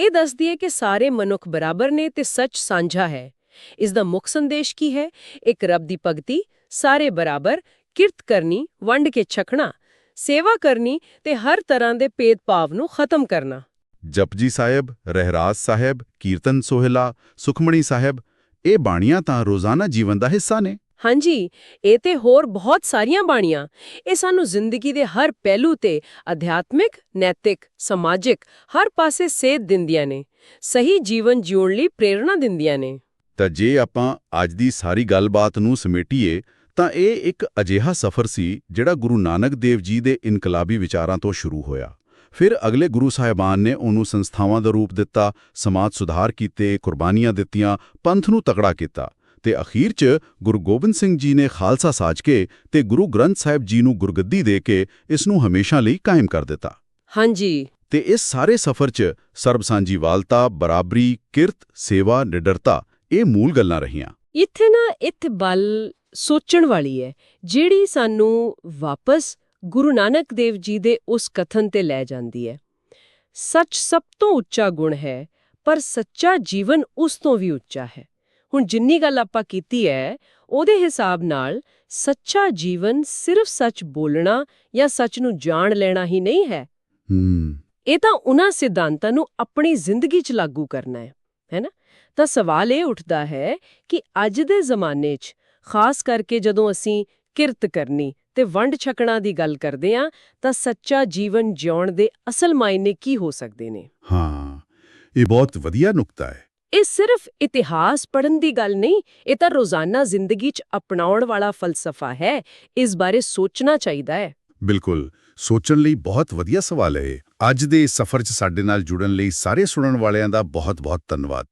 ਇਹ ਦੱਸਦੀ ਹੈ ਕਿ ਸਾਰੇ ਮਨੁੱਖ ਬਰਾਬਰ ਨੇ ਤੇ ਸੱਚ ਸਾਂਝਾ ਹੈ। ਇਸ ਦਾ ਮੁੱਖ ਸੰਦੇਸ਼ ਕੀ ਹੈ? ਇੱਕ ਰੱਬ ਦੀ ਭਗਤੀ, ਸਾਰੇ ਬਰਾਬਰ, ਕਿਰਤ ਕਰਨੀ, ਵੰਡ ਕੇ ਛਕਣਾ, ਸੇਵਾ ਕਰਨੀ ਤੇ ਹਰ ਤਰ੍ਹਾਂ ਦੇ ਭੇਦਭਾਵ ਨੂੰ ਖਤਮ ਕਰਨਾ। ਜਪਜੀ ਸਾਹਿਬ, ਰਹਿਰਾਸ ਸਾਹਿਬ, ਕੀਰਤਨ ਸੋਹਿਲਾ, ਸੁਖਮਣੀ ਸਾਹਿਬ, ਇਹ ਬਾਣੀਆਂ ਤਾਂ ਰੋਜ਼ਾਨਾ ਜੀਵਨ ਦਾ ਹਿੱਸਾ ਨੇ। ਹਾਂਜੀ, ਇਹ ਤੇ ਹੋਰ ਬਹੁਤ ਸਾਰੀਆਂ ਬਾਣੀਆਂ। ਇਹ ਸਾਨੂੰ ਜ਼ਿੰਦਗੀ ਦੇ ਹਰ ਪਹਿਲੂ ਤੇ ਅਧਿਆਤਮਿਕ, ਨੈਤਿਕ, ਸਮਾਜਿਕ, ਹਰ ਪਾਸੇ ਸੇਧ ਦਿੰਦੀਆਂ ਨੇ। ਸਹੀ ਜੀਵਨ ਜਿਉਣ ਲਈ ਪ੍ਰੇਰਣਾ ਦਿੰਦੀਆਂ ਨੇ। ਤਾਂ ਜੇ ਆਪਾਂ ਅੱਜ ਦੀ ਸਾਰੀ ਗੱਲਬਾਤ ਨੂੰ ਸਮੇਟੀਏ, ਤਾਂ ਇਹ ਇੱਕ ਅਜਿਹਾ ਸਫ਼ਰ ਸੀ ਜਿਹੜਾ ਗੁਰੂ ਨਾਨਕ ਦੇਵ ਜੀ ਦੇ ਇਨਕਲਾਬੀ ਵਿਚਾਰਾਂ ਤੋਂ ਸ਼ੁਰੂ ਹੋਇਆ। ਫਿਰ ਅਗਲੇ ਗੁਰੂ ਸਾਹਿਬਾਨ ਨੇ ਉਹਨੂੰ ਸੰਸਥਾਵਾਂ ਦਾ ਰੂਪ ਦਿੱਤਾ, ਸਮਾਜ ਸੁਧਾਰ ਕੀਤੇ, ਕੁਰਬਾਨੀਆਂ ਦਿੱਤੀਆਂ, ਪੰਥ ਨੂੰ ਤਕੜਾ ਕੀਤਾ। ਤੇ ਅਖੀਰ 'ਚ ਗੁਰੂ ਗੋਬਿੰਦ ਸਿੰਘ ਜੀ ਨੇ ਖਾਲਸਾ ਸਾਜ ਕੇ ਤੇ ਗੁਰੂ ਗ੍ਰੰਥ ਸਾਹਿਬ ਜੀ ਨੂੰ ਗੁਰਗੱਦੀ ਦੇ ਕੇ ਇਸ ਨੂੰ ਹਮੇਸ਼ਾ ਲਈ ਕਾਇਮ ਕਰ ਦਿੱਤਾ। ਹਾਂਜੀ। ਤੇ ਇਸ ਸਾਰੇ ਸਫ਼ਰ 'ਚ ਸਰਬਸਾਂਝੀਵਾਲਤਾ ਬਰਾਬਰੀ ਕਿਰਤ ਸੇਵਾ ਨਿਡਰਤਾ ਇਹ ਮੂਲ ਗੱਲਾਂ ਰਹੀਆਂ। ਇੱਥੇ ਨਾ ਇੱਥੇ ਬਲ ਸੋਚਣ ਵਾਲੀ ਹੈ ਜਿਹੜੀ ਸਾਨੂੰ ਵਾਪਸ ਗੁਰੂ ਨਾਨਕ ਦੇਵ ਜੀ ਦੇ ਉਸ ਕਥਨ ਤੇ ਲੈ ਜਾਂਦੀ ਹੈ ਸੱਚ ਸਭ ਤੋਂ ਉੱਚਾ ਗੁਣ ਹੈ ਪਰ ਸੱਚਾ ਜੀਵਨ ਉਸ ਤੋਂ ਵੀ ਉੱਚਾ ਹੈ। ਹੁਣ ਜਿੰਨੀ ਗੱਲ ਆਪਾਂ ਕੀਤੀ ਹੈ ਉਹਦੇ ਹਿਸਾਬ ਨਾਲ ਸੱਚਾ ਜੀਵਨ ਸਿਰਫ ਸੱਚ ਬੋਲਣਾ ਜਾਂ ਸੱਚ ਨੂੰ ਜਾਣ ਲੈਣਾ ਹੀ ਨਹੀਂ ਹੈ। ਇਹ ਤਾਂ ਉਹਨਾਂ ਸਿਧਾਂਤਾਂ ਨੂੰ ਆਪਣੀ ਜ਼ਿੰਦਗੀ 'ਚ ਲਾਗੂ ਕਰਨਾ ਹੈ ਹੈਨਾ ਤਾਂ ਸਵਾਲ ਇਹ ਉੱਠਦਾ ਹੈ ਕਿ ਅੱਜ ਦੇ ਜ਼ਮਾਨੇ 'ਚ ਖਾਸ ਕਰਕੇ ਜਦੋਂ ਅਸੀਂ ਕਿਰਤ ਕਰਨੀ ਤੇ ਵੰਡ ਛਕਣਾ ਦੀ ਗੱਲ ਕਰਦੇ ਹਾਂ ਤਾਂ ਸੱਚਾ ਜੀਵਨ ਜਿਉਣ ਦੇ ਅਸਲ ਮਾਇਨੇ ਕੀ ਹੋ ਸਕਦੇ ਨੇ? ਹਾਂ ਇਹ ਬਹੁਤ ਵਧੀਆ ਨੁਕਤਾ ਹੈ। ਇਹ ਸਿਰਫ ਇਤਿਹਾਸ ਪੜ੍ਹਨ ਦੀ ਗੱਲ ਨਹੀਂ, ਇਹ ਤਾਂ ਰੋਜ਼ਾਨਾ ਜ਼ਿੰਦਗੀ 'ਚ ਅਪਣਾਉਣ ਵਾਲਾ ਫਲਸਫਾ ਹੈ, ਇਸ ਬਾਰੇ ਸੋਚਣਾ ਚਾਹੀਦਾ ਹੈ। ਬਿਲਕੁਲ, ਸੋਚਣ ਲਈ ਬਹੁਤ ਵਧੀਆ ਸਵਾਲ ਹੈ ਅੱਜ ਦੇ ਇਸ ਸਫ਼ਰ 'ਚ ਸਾਡੇ ਨਾਲ ਜੁੜਨ ਲਈ ਸਾਰੇ ਸੁਣਨ ਵਾਲਿਆਂ ਦਾ ਬਹੁਤ-ਬਹੁਤ ਧੰਨਵਾਦ।